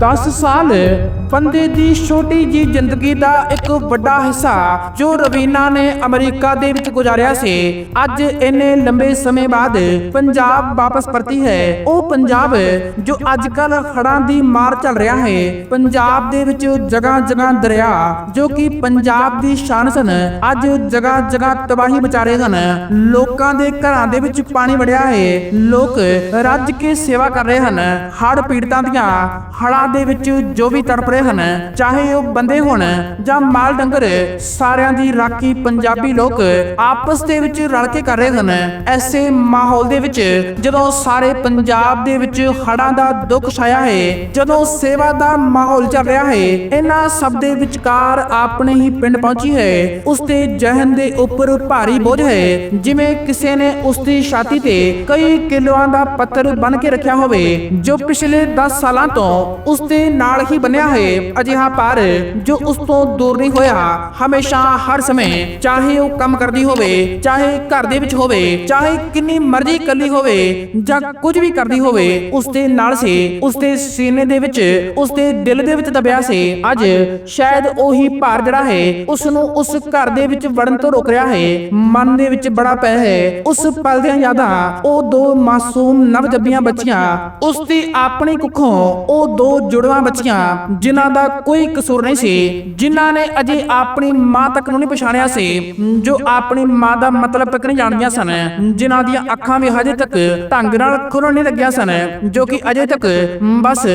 10 ਸਾਲ ਬੰਦੇ ਦੀ ਛੋਟੀ ਜੀ ਜ਼ਿੰਦਗੀ ਦਾ ਇੱਕ ਵੱਡਾ ਹਿੱਸਾ ਜੋ ਰਵੀਨਾ ਨੇ ਅਮਰੀਕਾ ਦੇ ਵਿੱਚ ਗੁਜ਼ਾਰਿਆ ਸੀ। ਅੱਜ ਇੰਨੇ ਲੰਬੇ ਸਮੇਂ ਬਾਅਦ ਪੰਜਾਬ ਵਾਪਸ ਪਰਤੀ ਹੈ। ਉਹ ਪੰਜਾਬ ਜੋ ਅੱਜ ਕੱਲ ਹੜ੍ਹਾਂ ਦੀ ਮਾਰ ਚੱਲ ਰਿਹਾ ਹੈ। ਪੰਜਾਬ ਦੇ ਵਿੱਚ ਜਗ੍ਹਾ ਜਗ੍ਹਾ ਦਰਿਆ ਜੋ ਕਿ ਪੰਜਾਬ ਦੀ ਸ਼ਾਨ ਸਨ। ਅੱਜ ਜਗ੍ਹਾ ਜਗ੍ਹਾ ਤਬਾਹੀ ਮਚਾ ਰਹੇ ਹਨ ਲੋਕਾਂ ਦੇ ਘਰਾਂ ਦੇ ਵਿੱਚ ਪਾਣੀ ਵੜਿਆ ਹੈ। ਲੋਕ ਰੱਜ ਕੇ ਸੇਵਾ ਕਰ ਰਹੇ ਹਨ। ਹੜ ਪੀੜਤਾਂ ਦੀਆਂ ਹੜਾਂ ਦੇ ਵਿੱਚ ਜੋ ਵੀ ਤੜਪ ਰਹੇ ਹਨ, ਚਾਹੇ ਉਹ ਬੰਦੇ ਹੋਣ ਜਾਂ ਮਾਲ ਡੰਗਰ, ਸਾਰਿਆਂ ਦੀ ਰਾਖੀ ਪੰਜਾਬੀ ਲੋਕ ਆਪਸ ਦੇ ਵਿੱਚ ਰਲ ਕੇ ਕਰ ਰਹੇ ਹਨ। ਐਸੇ ਮਾਹੌਲ ਦੇ ਵਿੱਚ ਜਦੋਂ ਸਾਰੇ ਪੰਜਾਬ ਦੇ ਵਿੱਚ ਹੜਾਂ ਦਾ ਦੁੱਖ ਛਾਇਆ ਹੈ, ਜਦੋਂ ਸੇਵਾ ਦਾ ਮਾਹੌਲ ਚੱਲ ਰਿਹਾ ਹੈ, ਇਹਨਾਂ ਸਭ ਦੇ ਵਿਚਕਾਰ ਆਪਣੇ ਹੀ ਪਿੰਡ ਪਹੁੰਚੀ ਹੈ। ਉਸ ਦੇ ਜਹਨ ਦੇ ਉੱਪਰ ਭਾਰੀ ਬੋਝ ਹੈ, ਜਿਵੇਂ ਕਿਸੇ ਨੇ ਉਸ ਦੀ ਛਾਤੀ ਤੇ ਕਈ ਕਿਲੋਆਂ ਦਾ ਪੱਥਰ ਬਨ ਕੇ ਰੱਖਿਆ ਹੋਵੇ, ਜੋ ਪਿਛਲੇ 10 ਸਾਲਾਂ ਤੋਂ ਉਸ ਦੇ ਨਾਲ ਹੀ ਬਣਿਆ ਹੈ। ਅਜਿਹਾ ਭਾਰ ਜੋ ਉਸ ਤੋਂ ਦੂਰ ਨਹੀਂ ਹੋਇਆ, ਹਮੇਸ਼ਾ ਹਰ ਸਮੇਂ ਚਾਹੇ ਉਹ ਕੰਮ ਕਰਦੀ ਹੋਵੇ, ਚਾਹੇ ਘਰ ਦੇ ਵਿੱਚ ਹੋਵੇ, ਚਾਹੇ ਕਿੰਨੀ ਮਰਜ਼ੀ ਇਕੱਲੀ ਹੋਵੇ ਜਾਂ ਕੁਝ ਵੀ ਕਰਦੀ ਹੋਵੇ, ਉਸ ਦੇ ਨਾਲ ਸੀ, ਉਸ ਦੇ ਸੀਨੇ ਦੇ ਵਿੱਚ, ਉਸ ਦੇ ਦਿਲ ਦੇ ਵਿੱਚ ਦਬਿਆ ਸੀ। ਅੱਜ ਸ਼ਾਇਦ ਉਹੀ ਭਾਰ ਜਿਹੜਾ ਹੈ, ਉਸ ਨੂੰ ਉਸ ਘਰ ਦੇ ਵਿੱਚ ਵੜਨ ਤੋਂ ਰੋਕ ਰਿਹਾ ਹੈ। ਮਨ ਦੇ ਵਿੱਚ ਬੜਾ ਪੈ ਹੈ, ਉਸ ਪਲ ਦੀਆਂ ਯਾਦਾਂ, ਉਹ ਦੋ ਮਾਸੂਮ ਨਵਜੱਬੀਆਂ ਬੱਚੀਆਂ, ਉਸ ਦੀ ਆਪਣੀ ਕੁੱਖੋਂ ਉਹ ਦੋ ਜੁੜਵਾਂ ਬੱਚੀਆਂ, ਜਿਨ੍ਹਾਂ ਦਾ ਕੋਈ ਕਸੂਰ ਨਹੀਂ ਸੀ, ਜਿਨ੍ਹਾਂ ਨੇ ਅਜੇ ਆਪਣੀ ਮਾਂ ਤੱਕ ਨੂੰ ਨਹੀਂ ਪਛਾਣਿਆ ਸੀ, ਜੋ ਆਪਣੀ ਮਾਂ ਦਾ ਮਤਲਬ ਤੱਕ ਨਹੀਂ ਜਾਣਦੀਆਂ ਸਨ, ਜਿਨ੍ਹਾਂ ਦੀਆਂ ਅੱਖਾਂ ਵੀ ਹਜੇ ਤੱਕ ਢੰਗ ਨਾਲ ਖੁੱਲਣ ਨਹੀਂ ਲੱਗੀਆਂ ਸਨ, ਜੋ ਕਿ ਅਜੇ ਤੱਕ ਬਸ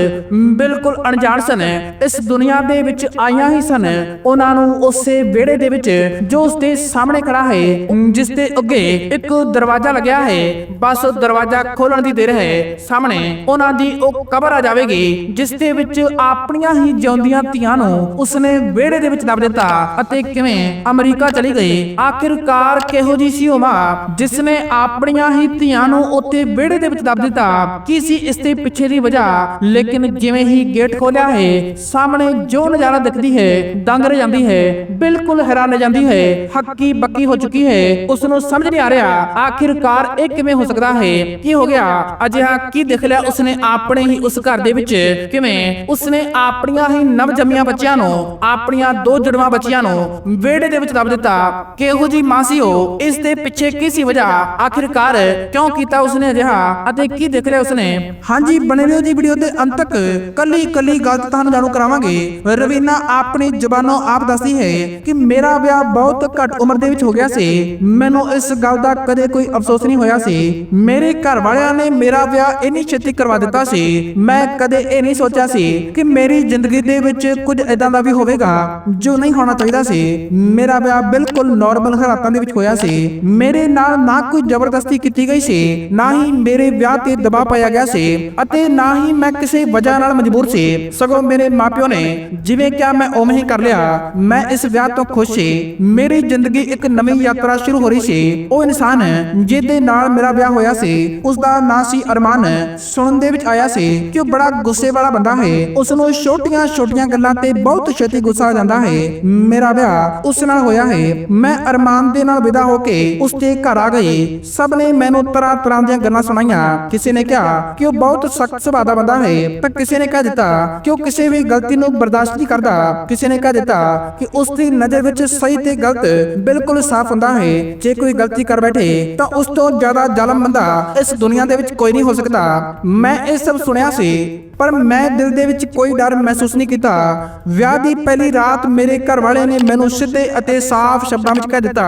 ਬਿਲਕੁਲ ਅਣਜਾਣ ਸਨ, ਇਸ ਦੁਨੀਆ ਦੇ ਵਿੱਚ ਆਈਆਂ ਹੀ ਸਨ। ਉਹਨਾਂ ਨੂੰ ਉਸੇ ਵਿਹੜੇ ਦੇ ਵਿੱਚ ਜੋ ਉਸ ਦੇ ਸਾਹਮਣੇ ਖੜਾ ਹੈ, ਜਿਸ ਦੇ ਅੱਗੇ ਇੱਕ ਦਰਵਾਜ਼ਾ ਲੱਗਿਆ ਹੈ, ਬਸ ਉਹ ਦਰਵਾਜ਼ਾ ਖੋਲਣ ਦੀ ਦੇਰ ਹੈ। ਸਾਹਮਣੇ ਉਹਨਾਂ ਦੀ ਉਹ ਕਬਰ ਆ ਜਾਵੇਗੀ, ਜਿਸ ਦੇ ਵਿੱਚ ਆਪਣੀਆਂ ਹੀ ਜਿਉਂਦੀਆਂ ਧੀਆਂ ਨੂੰ ਉਸਨੇ ਵਿਹੜੇ ਦੇ ਵਿੱਚ ਦੱਬ ਦਿੱਤਾ ਅਤੇ ਕਿਵੇਂ ਅਮਰੀਕਾ ਚਲੀ ਗਈ? ਆਖਿਰਕਾਰ ਕਿਹੋ ਜੀ ਸੀ ਉਹ ਮਾਂ ਜਿਸ ਨੇ ਆਪਣੀਆਂ ਹੀ ਧੀਆਂ ਨੂੰ ਉੱਥੇ ਵਿਹੜੇ ਦੇ ਵਿੱਚ ਦੱਬ ਦਿੱਤਾ? ਕੀ ਸੀ ਇਸ ਦੇ ਪਿੱਛੇ ਦੀ ਵਜ੍ਹਾ? ਲੇਕਿਨ ਜਿਵੇਂ ਹੀ ਗੇਟ ਖੋਲਿਆ ਹੈ ਸਾਹਮਣੇ ਜੋ ਨਜ਼ਾਰਾ ਦਿਖਦੀ ਹੈ ਦੰਗ ਰਹਿ ਜਾਂਦੀ ਹੈ ਬਿਲਕੁਲ ਹੈਰਾਨ ਰਹਿ ਜਾਂਦੀ ਹੈ ਹੱਕੀ ਬੱਕੀ ਹੋ ਚੁੱਕੀ ਹੈ ਉਸ ਨੂੰ ਸਮਝ ਨਹੀਂ ਆ ਰਿਹਾ ਆਖਿਰਕਾਰ ਇਹ ਕਿਵੇਂ ਹੋ ਸਕਦਾ ਹੈ? ਕੀ ਹੋ ਗਿਆ? ਅਜਿਹਾ ਕੀ ਦੇਖ ਲਿਆ ਉਸਨੇ ਆਪਣੇ ਹੀ ਉਸ ਘਰ ਦੇ ਵਿੱਚ? ਕਿਵੇਂ? ਉਸਨੇ ਆਪਣੀਆਂ ਹੀ ਨਵ ਜੰਮੀਆਂ ਬੱਚਿਆਂ ਨੂੰ, ਆਪਣੀਆਂ ਦੋ ਜੜਵਾਂ ਬੱਚਿਆਂ ਨੂੰ ਵਿਹੜੇ ਦੇ ਵਿੱਚ ਦੱਬ ਦਿੱਤਾ। ਕਿਹੋ ਜੀ ਮਾਂ ਸੀ ਇਸ ਦੇ ਪਿੱਛੇ ਕੀ ਵਜ੍ਹਾ? ਆਖਿਰਕਾਰ ਕਿਉਂ ਕੀਤਾ ਉਸਨੇ ਅਜਿਹਾ ਅਤੇ ਕੀ ਦੇਖ ਲਿਆ ਉਸਨੇ? ਹਾਂਜੀ, ਬਣੇ ਰਹੋ ਜੀ ਵੀਡੀਓ ਦੇ ਅੰਤ ਤੱਕ। ਕੱਲੀ ਕੱਲੀ ਗੱਲ ਤੁਹਾਨੂੰ ਜਾਣੂ ਕਰਾਵਾਂਗੇ। ਰਵੀਨਾ ਆਪਣੀ ਜ਼ਬਾਨੋਂ ਆਪ ਦੱਸਦੀ ਹੈ ਕਿ ਮੇਰਾ ਵਿਆਹ ਬਹੁਤ ਘੱਟ ਉਮਰ ਦੇ ਵਿੱਚ ਹੋ ਗਿਆ ਸੀ। ਮੈਨੂੰ ਇਸ ਗੱਲ ਦਾ ਕਦੇ ਕੋਈ ਅਫਸੋਸ ਨਹੀਂ ਹੋਇਆ ਸੀ। ਮੇਰੇ ਘਰ ਵਾਲਿਆਂ ਨੇ ਮੇਰਾ ਵਿਆਹ ਇੰਨੀ ਛੇਤੀ ਕਰਵਾ ਦਿੱਤਾ ਸੀ। ਮੈਂ ਕਦੇ ਇਹ ਨਹੀਂ ਸੋਚਿਆ ਸੀ ਕਿ ਮੇਰੀ ਜ਼ਿੰਦਗੀ ਦੇ ਵਿੱਚ ਕੁਝ ਇਦਾਂ ਦਾ ਵੀ ਹੋਵੇਗਾ ਜੋ ਨਹੀਂ ਹੋਣਾ ਚਾਹੀਦਾ ਸੀ। ਮੇਰਾ ਵਿਆਹ ਬਿਲਕੁਲ ਨਾਰਮਲ ਹਾਲਾਤਾਂ ਦੇ ਵਿੱਚ ਹੋਇਆ ਸੀ। ਮੇਰੇ ਨਾਲ ਨਾ ਕੋਈ ਜ਼ਬਰਦਸਤੀ ਕੀਤੀ ਗਈ ਸੀ, ਨਾ ਹੀ ਮੇਰੇ ਵਿਆਹ ਤੇ ਦਬਾਅ ਪਾਇਆ ਗਿਆ ਸੀ ਅਤੇ ਨਾ ਹੀ ਮੈਂ ਕਿਸੇ ਵਜ੍ਹਾ ਨਾਲ ਮਜਬੂਰ ਸੀ। ਸਗੋਂ ਮੇਰੇ ਮਾਪਿਓ ਨੇ ਜਿਵੇਂ ਕਿਹਾ, ਮੈਂ ਉਵੇਂ ਹੀ ਕਰ ਲਿਆ। ਮੈਂ ਇਸ ਵਿਆਹ ਤੋਂ ਖੁਸ਼ ਸੀ। ਮੇਰੀ ਜ਼ਿੰਦਗੀ ਇੱਕ ਨਵੀਂ ਯਾਤਰਾ ਸ਼ੁਰੂ ਹੋ ਰਹੀ ਸੀ। ਉਹ ਇਨਸਾਨ ਜਿਹਦੇ ਨਾਲ ਮੇਰਾ ਵਿਆਹ ਹੋਇਆ ਸੀ। ਉਸ ਦਾ ਨਾਂ ਸੀ ਅਰਮਾਨ। ਸੁਣਨ ਦੇ ਵਿੱਚ ਆਇਆ ਸੀ ਕਿ ਉਹ ਬੜਾ ਗੁੱਸੇ ਵਾਲਾ ਬੰਦਾ ਹੈ ਉਸ ਨੂੰ ਛੋਟੀਆਂ ਛੋਟੀਆਂ ਗੱਲਾਂ ਤੇ ਬਹੁਤ ਛੇਤੀ ਗੁੱਸਾ ਆ ਜਾਂਦਾ ਹੈ। ਮੇਰਾ ਵਿਆਹ ਉਸ ਨਾਲ ਹੋਇਆ ਹੈ। ਮੈਂ ਅਰਮਾਨ ਦੇ ਨਾਲ ਵਿਦਾ ਹੋ ਕੇ ਉਸ ਦੇ ਘਰ ਆ ਗਈ ਸਭ ਨੇ ਮੈਨੂੰ ਤਰ੍ਹਾਂ ਤਰ੍ਹਾਂ ਦੀਆਂ ਗੱਲਾਂ ਸੁਣਾਈਆਂ। ਕਿਸੇ ਨੇ ਕਿਹਾ ਕਿ ਉਹ ਬਹੁਤ ਸਖਤ ਸੁਭਾਅ ਦਾ ਬੰਦਾ ਹੈ ਤਾਂ ਕਿਸੇ ਨੇ ਕਹਿ ਦਿੱਤਾ ਕਿ ਉਹ ਕਿਸੇ ਵੀ ਗਲਤੀ ਨੂੰ ਬਰਦਾਸ਼ਤ ਨਹੀਂ ਕਰਦਾ। ਕਿਸੇ ਨੇ ਕਹਿ ਦਿੱਤਾ ਕਿ ਉਸ ਦੀ ਨਜ਼ਰ ਵਿੱਚ ਸਹੀ ਤੇ ਗਲਤ ਬਿਲਕੁਲ ਸਾਫ਼ ਹੁੰਦਾ ਹੈ। ਜੇ ਕੋਈ ਗਲਤੀ ਕਰ ਬੈਠੇ, ਤਾਂ ਉਸ ਤੋਂ ਜ਼ਿਆਦਾ ਜ਼ਾਲਮ ਬੰਦਾ ਇਸ ਦੁਨੀਆ ਦੇ ਵਿੱਚ ਕੋਈ ਨਹੀਂ ਹੋ ਸਕਦਾ। ਮੈਂ ਇਹ ਸਭ ਸੁਣਿਆ ਸੀ, ਪਰ ਮੈਂ ਦਿਲ ਦੇ ਵਿੱਚ ਕੋਈ ਡਰ ਮਹਿਸੂਸ ਨਹੀਂ ਕੀਤਾ। ਵਿਆਹ ਦੀ ਪਹਿਲੀ ਰਾਤ ਮੇਰੇ ਘਰ ਵਾਲੇ ਨੇ ਮੈਨੂੰ ਸਿੱਧੇ ਅਤੇ ਸਾਫ਼ ਸ਼ਬਦਾਂ ਵਿੱਚ ਕਹਿ ਦਿੱਤਾ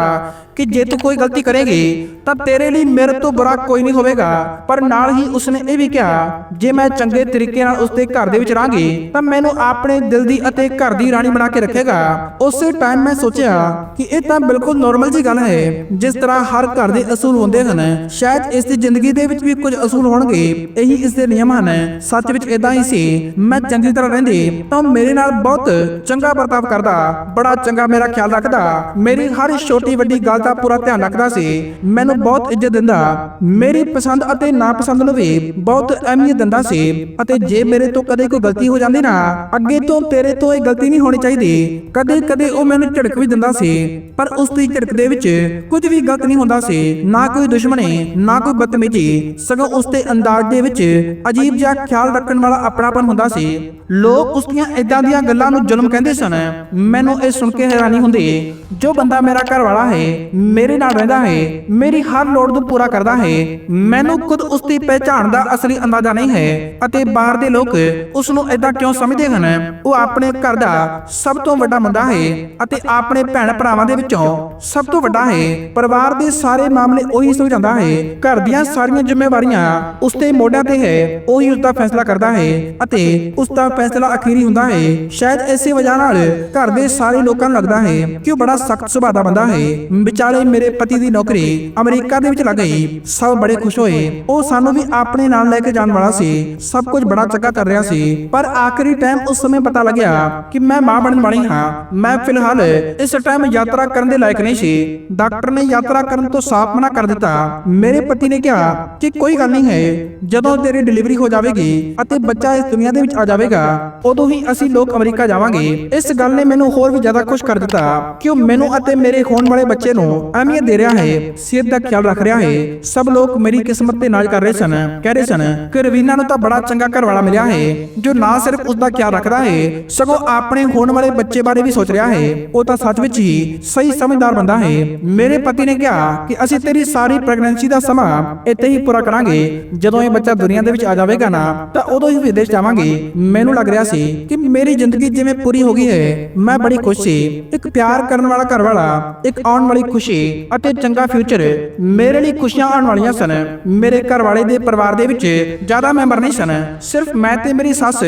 ਕਿ ਜੇ ਤੂੰ ਕੋਈ ਗਲਤੀ ਕਰੇਗੀ, ਤਾਂ ਤੇਰੇ ਲਈ ਮੇਰੇ ਤੋਂ ਬੁਰਾ ਕੋਈ ਨਹੀਂ ਹੋਵੇਗਾ। ਪਰ ਨਾਲ ਹੀ ਉਸਨੇ ਇਹ ਵੀ ਕਿਹਾ, ਜੇ ਮੈਂ ਚੰਗੇ ਤਰੀਕੇ ਨਾਲ ਉਸਦੇ ਘਰ ਦੇ ਵਿੱਚ ਰਹਾਂਗੀ, ਤਾਂ ਮੈਨੂੰ ਆਪਣੇ ਦਿਲ ਦੀ ਅਤੇ ਘਰ ਦੀ ਰਾਣੀ ਬਣਾ ਕੇ ਰੱਖੇਗਾ। ਉਸੇ ਟਾਈਮ ਮੈਂ ਸੋਚਿਆ ਕਿ ਇਹ ਤਾਂ ਬਿਲਕੁਲ ਨਾਰਮਲ ਜੀ ਗੱਲ ਹੈ, ਜਿਸ ਤਰ੍ਹਾਂ ਹਰ ਘਰ ਦੇ ਅਸੂਲ ਹੁੰਦੇ ਹਨ। ਸ਼ਾਇਦ ਇਸ ਦੀ ਜ਼ਿੰਦਗੀ ਦੇ ਵਿੱਚ ਵੀ ਕੁਝ ਅਸੂਲ ਹੋਣਗੇ। ਇਹੀ ਇਸ ਦੇ ਨਿਯਮ ਹਨ। ਸੱਚ ਵਿੱਚ ਇਦਾਂ ਹੀ ਸੀ, ਮੈਂ ਚੰਗੀ ਤਰ੍ਹਾਂ ਰਹਿੰਦੀ, ਤਾਂ ਉਹ ਮੇਰੇ ਨਾਲ ਬਹੁਤ ਚੰਗਾ ਵਰਤਾਵ ਕਰਦਾ, ਬੜਾ ਚੰਗਾ ਮੇਰਾ ਖਿਆਲ ਰੱਖਦਾ। ਮੇਰੀ ਹਰ ਛੋਟੀ ਵੱਡੀ ਗੱਲ ਦਾ ਪੂਰਾ ਧਿਆਨ ਰੱਖਦਾ ਸੀ। ਮੈਨੂੰ ਬਹੁਤ ਇੱਜ਼ਤ ਦਿੰਦਾ। ਮੇਰੀ ਪਸੰਦ ਅਤੇ ਨਾਪਸੰਦ ਨੂੰ ਵੀ ਬਹੁਤ ਅਹਿਮੀਅਤ ਦਿੰਦਾ ਸੀ। ਅਤੇ ਜੇ ਮੇਰੇ ਤੋਂ ਕਦੇ ਕੋਈ ਗਲਤੀ ਹੋ ਜਾਂਦੀ ਨਾ, ਅੱਗੇ ਤੋਂ ਤੇਰੇ ਤੋਂ ਇਹ ਗਲਤੀ ਨਹੀਂ ਹੋਣੀ ਚਾਹੀਦੀ। ਕਦੇ ਕਦੇ ਉਹ ਮੈਨੂੰ ਝਿੜਕ ਵੀ ਦਿੰਦਾ ਸੀ। ਪਰ ਉਸ ਦੀ ਝਿੜਕ ਦੇ ਵਿੱਚ ਕੁਝ ਵੀ ਗਲਤ ਨਹੀਂ ਹੁੰਦਾ ਸੀ। ਨਾ ਕੋਈ ਦੁਸ਼ਮਣੀ, ਨਾ ਕੋਈ ਬਦਤਮੀਜ਼ੀ। ਸਗੋਂ ਉਸ ਦੇ ਅੰਦਾਜ਼ ਦੇ ਵਿੱਚ ਅਜੀਬ ਜਿਹਾ ਖਿਆਲ ਰੱਖਣ ਵਾਲਾ ਆਪਣਾਪਨ ਹੁੰਦਾ ਸੀ। ਲੋਕ ਉਸ ਦੀਆਂ ਇਦਾਂ ਦੀਆਂ ਗੱਲਾਂ ਨੂੰ ਜ਼ੁਲਮ ਕਹਿੰਦੇ ਸਨ। ਮੈਨੂੰ ਇਹ ਸੁਣ ਕੇ ਹੈਰਾਨੀ ਹੁੰਦੀ, ਜੋ ਬੰਦਾ ਮੇਰਾ ਘਰ ਵਾਲਾ ਹੈ ਮੇਰੇ ਨਾਲ ਰਹਿੰਦਾ ਹੈ ਮੇਰੀ ਹਰ ਲੋੜ ਨੂੰ ਪੂਰਾ ਕਰਦਾ ਹੈ ਮੈਨੂੰ ਖੁਦ ਉਸ ਦੀ ਪਹਿਚਾਣ ਦਾ ਅਸਲੀ ਅੰਦਾਜ਼ਾ ਨਹੀਂ ਹੈ ਅਤੇ ਬਾਹਰ ਦੇ ਲੋਕ ਉਸ ਨੂੰ ਇਦਾਂ ਕਿਉਂ ਸਮਝਦੇ ਹਨ? ਉਹ ਆਪਣੇ ਘਰ ਦਾ ਸਭ ਤੋਂ ਵੱਡਾ ਬੰਦਾ ਹੈ ਅਤੇ ਆਪਣੇ ਭੈਣ ਭਰਾਵਾਂ ਦੇ ਵਿੱਚੋਂ ਸਭ ਤੋਂ ਵੱਡਾ ਹੈ ਪਰਿਵਾਰ ਦੇ ਸਾਰੇ ਮਾਮਲੇ ਉਹੀ ਸੁਲਝਾਉਂਦਾ ਹੈ ਘਰ ਦੀਆਂ ਸਾਰੀਆਂ ਜ਼ਿੰਮੇਵਾਰੀਆਂ ਉਸ ਦੇ ਮੋਢਿਆਂ ਤੇ ਹੈ ਉਹੀ ਉਸ ਦਾ ਫੈਸਲਾ ਕਰਦਾ ਹੈ ਅਤੇ ਉਸ ਦਾ ਫੈਸਲਾ ਅਖੀਰੀ ਹੁੰਦਾ ਹੈ ਸ਼ਾਇਦ ਇਸੇ ਵਜ੍ਹਾ ਨਾਲ ਘਰ ਦੇ ਸਾਰੇ ਲੋਕਾਂ ਨੂੰ ਲੱਗਦਾ ਹੈ ਕਿ ਉਹ ਬੜਾ ਸਖਤ ਸੁਭਾਅ ਦਾ ਬੰਦਾ ਹੈ ਵਿਚਾਲੇ ਮੇਰੇ ਪਤੀ ਦੀ ਨੌਕਰੀ ਅਮਰੀਕਾ ਦੇ ਵਿੱਚ ਲੱਗ ਗਈ। ਸਭ ਬੜੇ ਖੁਸ਼ ਹੋਏ। ਉਹ ਸਾਨੂੰ ਵੀ ਆਪਣੇ ਨਾਲ ਲੈ ਕੇ ਜਾਣ ਵਾਲਾ ਸੀ। ਸਭ ਕੁਝ ਬੜਾ ਚੰਗਾ ਕਰ ਰਿਹਾ ਸੀ। ਪਰ ਆਖਰੀ ਟਾਈਮ ਉਸ ਸਮੇਂ ਪਤਾ ਲੱਗਿਆ ਕਿ ਮੈਂ ਮਾਂ ਬਣਨ ਵਾਲੀ ਹਾਂ। ਮੈਂ ਫਿਲਹਾਲ ਇਸ ਟਾਈਮ ਯਾਤਰਾ ਕਰਨ ਦੇ ਲਾਇਕ ਨਹੀਂ ਸੀ। ਡਾਕਟਰ ਨੇ ਯਾਤਰਾ ਕਰਨ ਤੋਂ ਸਾਫ਼ ਮਨਾ ਕਰ ਦਿੱਤਾ। ਮੇਰੇ ਪਤੀ ਨੇ ਕਿਹਾ ਕਿ ਕੋਈ ਗੱਲ ਨਹੀਂ ਹੈ। ਜਦੋਂ ਤੇਰੀ ਡਿਲੀਵਰੀ ਹੋ ਜਾਵੇਗੀ ਅਤੇ ਬੱਚਾ ਇਸ ਦੁਨੀਆ ਦੇ ਵਿੱਚ ਆ ਜਾਵੇਗਾ, ਉਦੋਂ ਹੀ ਅਸੀਂ ਲੋਕ ਅਮਰੀਕਾ ਜਾਵਾਂਗੇ। ਇਸ ਗੱਲ ਨੇ ਮੈਨੂੰ ਹੋਰ ਵੀ ਜ਼ਿਆਦਾ ਖੁਸ਼ ਕਰ ਦਿੱਤਾ ਕਿ ਉਹ ਮੈਨੂੰ ਅਤੇ ਮੇਰੇ ਹੋਣ ਵਾਲੇ ਬੱਚੇ ਨੂੰ ਅਹਿਮੀਅਤ ਦੇ ਰਿਹਾ ਹੈ, ਸਿਹਤ ਦਾ ਖਿਆਲ ਰੱਖ ਰਿਹਾ ਹੈ। ਸਭ ਲੋਕ ਮੇਰੀ ਕਿਸਮਤ ਤੇ ਨਾਜ਼ ਕਰ ਰਹੇ ਸਨ, ਕਹਿ ਰਹੇ ਸਨ ਕਿ ਰਵੀਨਾ ਨੂੰ ਤਾਂ ਬੜਾ ਚੰਗਾ ਘਰ ਵਾਲਾ ਮਿਲਿਆ ਹੈ, ਜੋ ਨਾ ਸਿਰਫ ਉਸ ਦਾ ਖਿਆਲ ਰੱਖਦਾ ਹੈ, ਸਗੋਂ ਆਪਣੇ ਹੋਣ ਵਾਲੇ ਬੱਚੇ ਬਾਰੇ ਵੀ ਸੋਚ ਰਿਹਾ ਹੈ। ਉਹ ਤਾਂ ਸੱਚ ਵਿੱਚ ਹੀ ਸਹੀ ਸਮਝਦਾਰ ਬੰਦਾ ਹੈ। ਮੇਰੇ ਪਤੀ ਨੇ ਕਿਹਾ ਕਿ ਅਸੀਂ ਤੇਰੀ ਸਾਰੀ ਪ੍ਰੈਗਨੈਂਸੀ ਦਾ ਸਮਾਂ ਇੱਥੇ ਹੀ ਪੂਰਾ ਕਰਾਂਗੇ। ਜਦੋਂ ਇਹ ਬੱਚਾ ਦੁਨੀਆ ਦੇ ਵਿੱਚ ਆ ਜਾਵੇਗਾ ਨਾ, ਤਾਂ ਉਦੋਂ ਹੀ ਵਿਦੇਸ਼ ਜਾਵਾਂਗੇ। ਮੈਨੂੰ ਲੱਗ ਰਿਹਾ ਸੀ ਕਿ ਮੇਰੀ ਜ਼ਿੰਦਗੀ ਜਿਵੇਂ ਪੂਰੀ ਹੋ ਗਈ ਹੈ। ਮੈਂ ਬੜੀ ਖੁਸ਼ ਸੀ। ਇੱਕ ਪਿਆਰ ਕਰਨ ਵਾਲਾ ਘਰ ਵਾਲਾ ਇੱਕ ਆਉਣ ਵਾਲੀ ਖੁਸ਼ੀ ਅਤੇ ਚੰਗਾ ਫਿਊਚਰ ਮੇਰੇ ਲਈ ਖੁਸ਼ੀਆਂ ਆਉਣ ਵਾਲੀਆਂ ਸਨ। ਮੇਰੇ ਘਰ ਵਾਲੇ ਦੇ ਪਰਿਵਾਰ ਦੇ ਵਿੱਚ ਜ਼ਿਆਦਾ ਮੈਂਬਰ ਨਹੀਂ ਸਨ। ਸਿਰਫ ਮੈਂ ਤੇ ਮੇਰੀ ਸੱਸ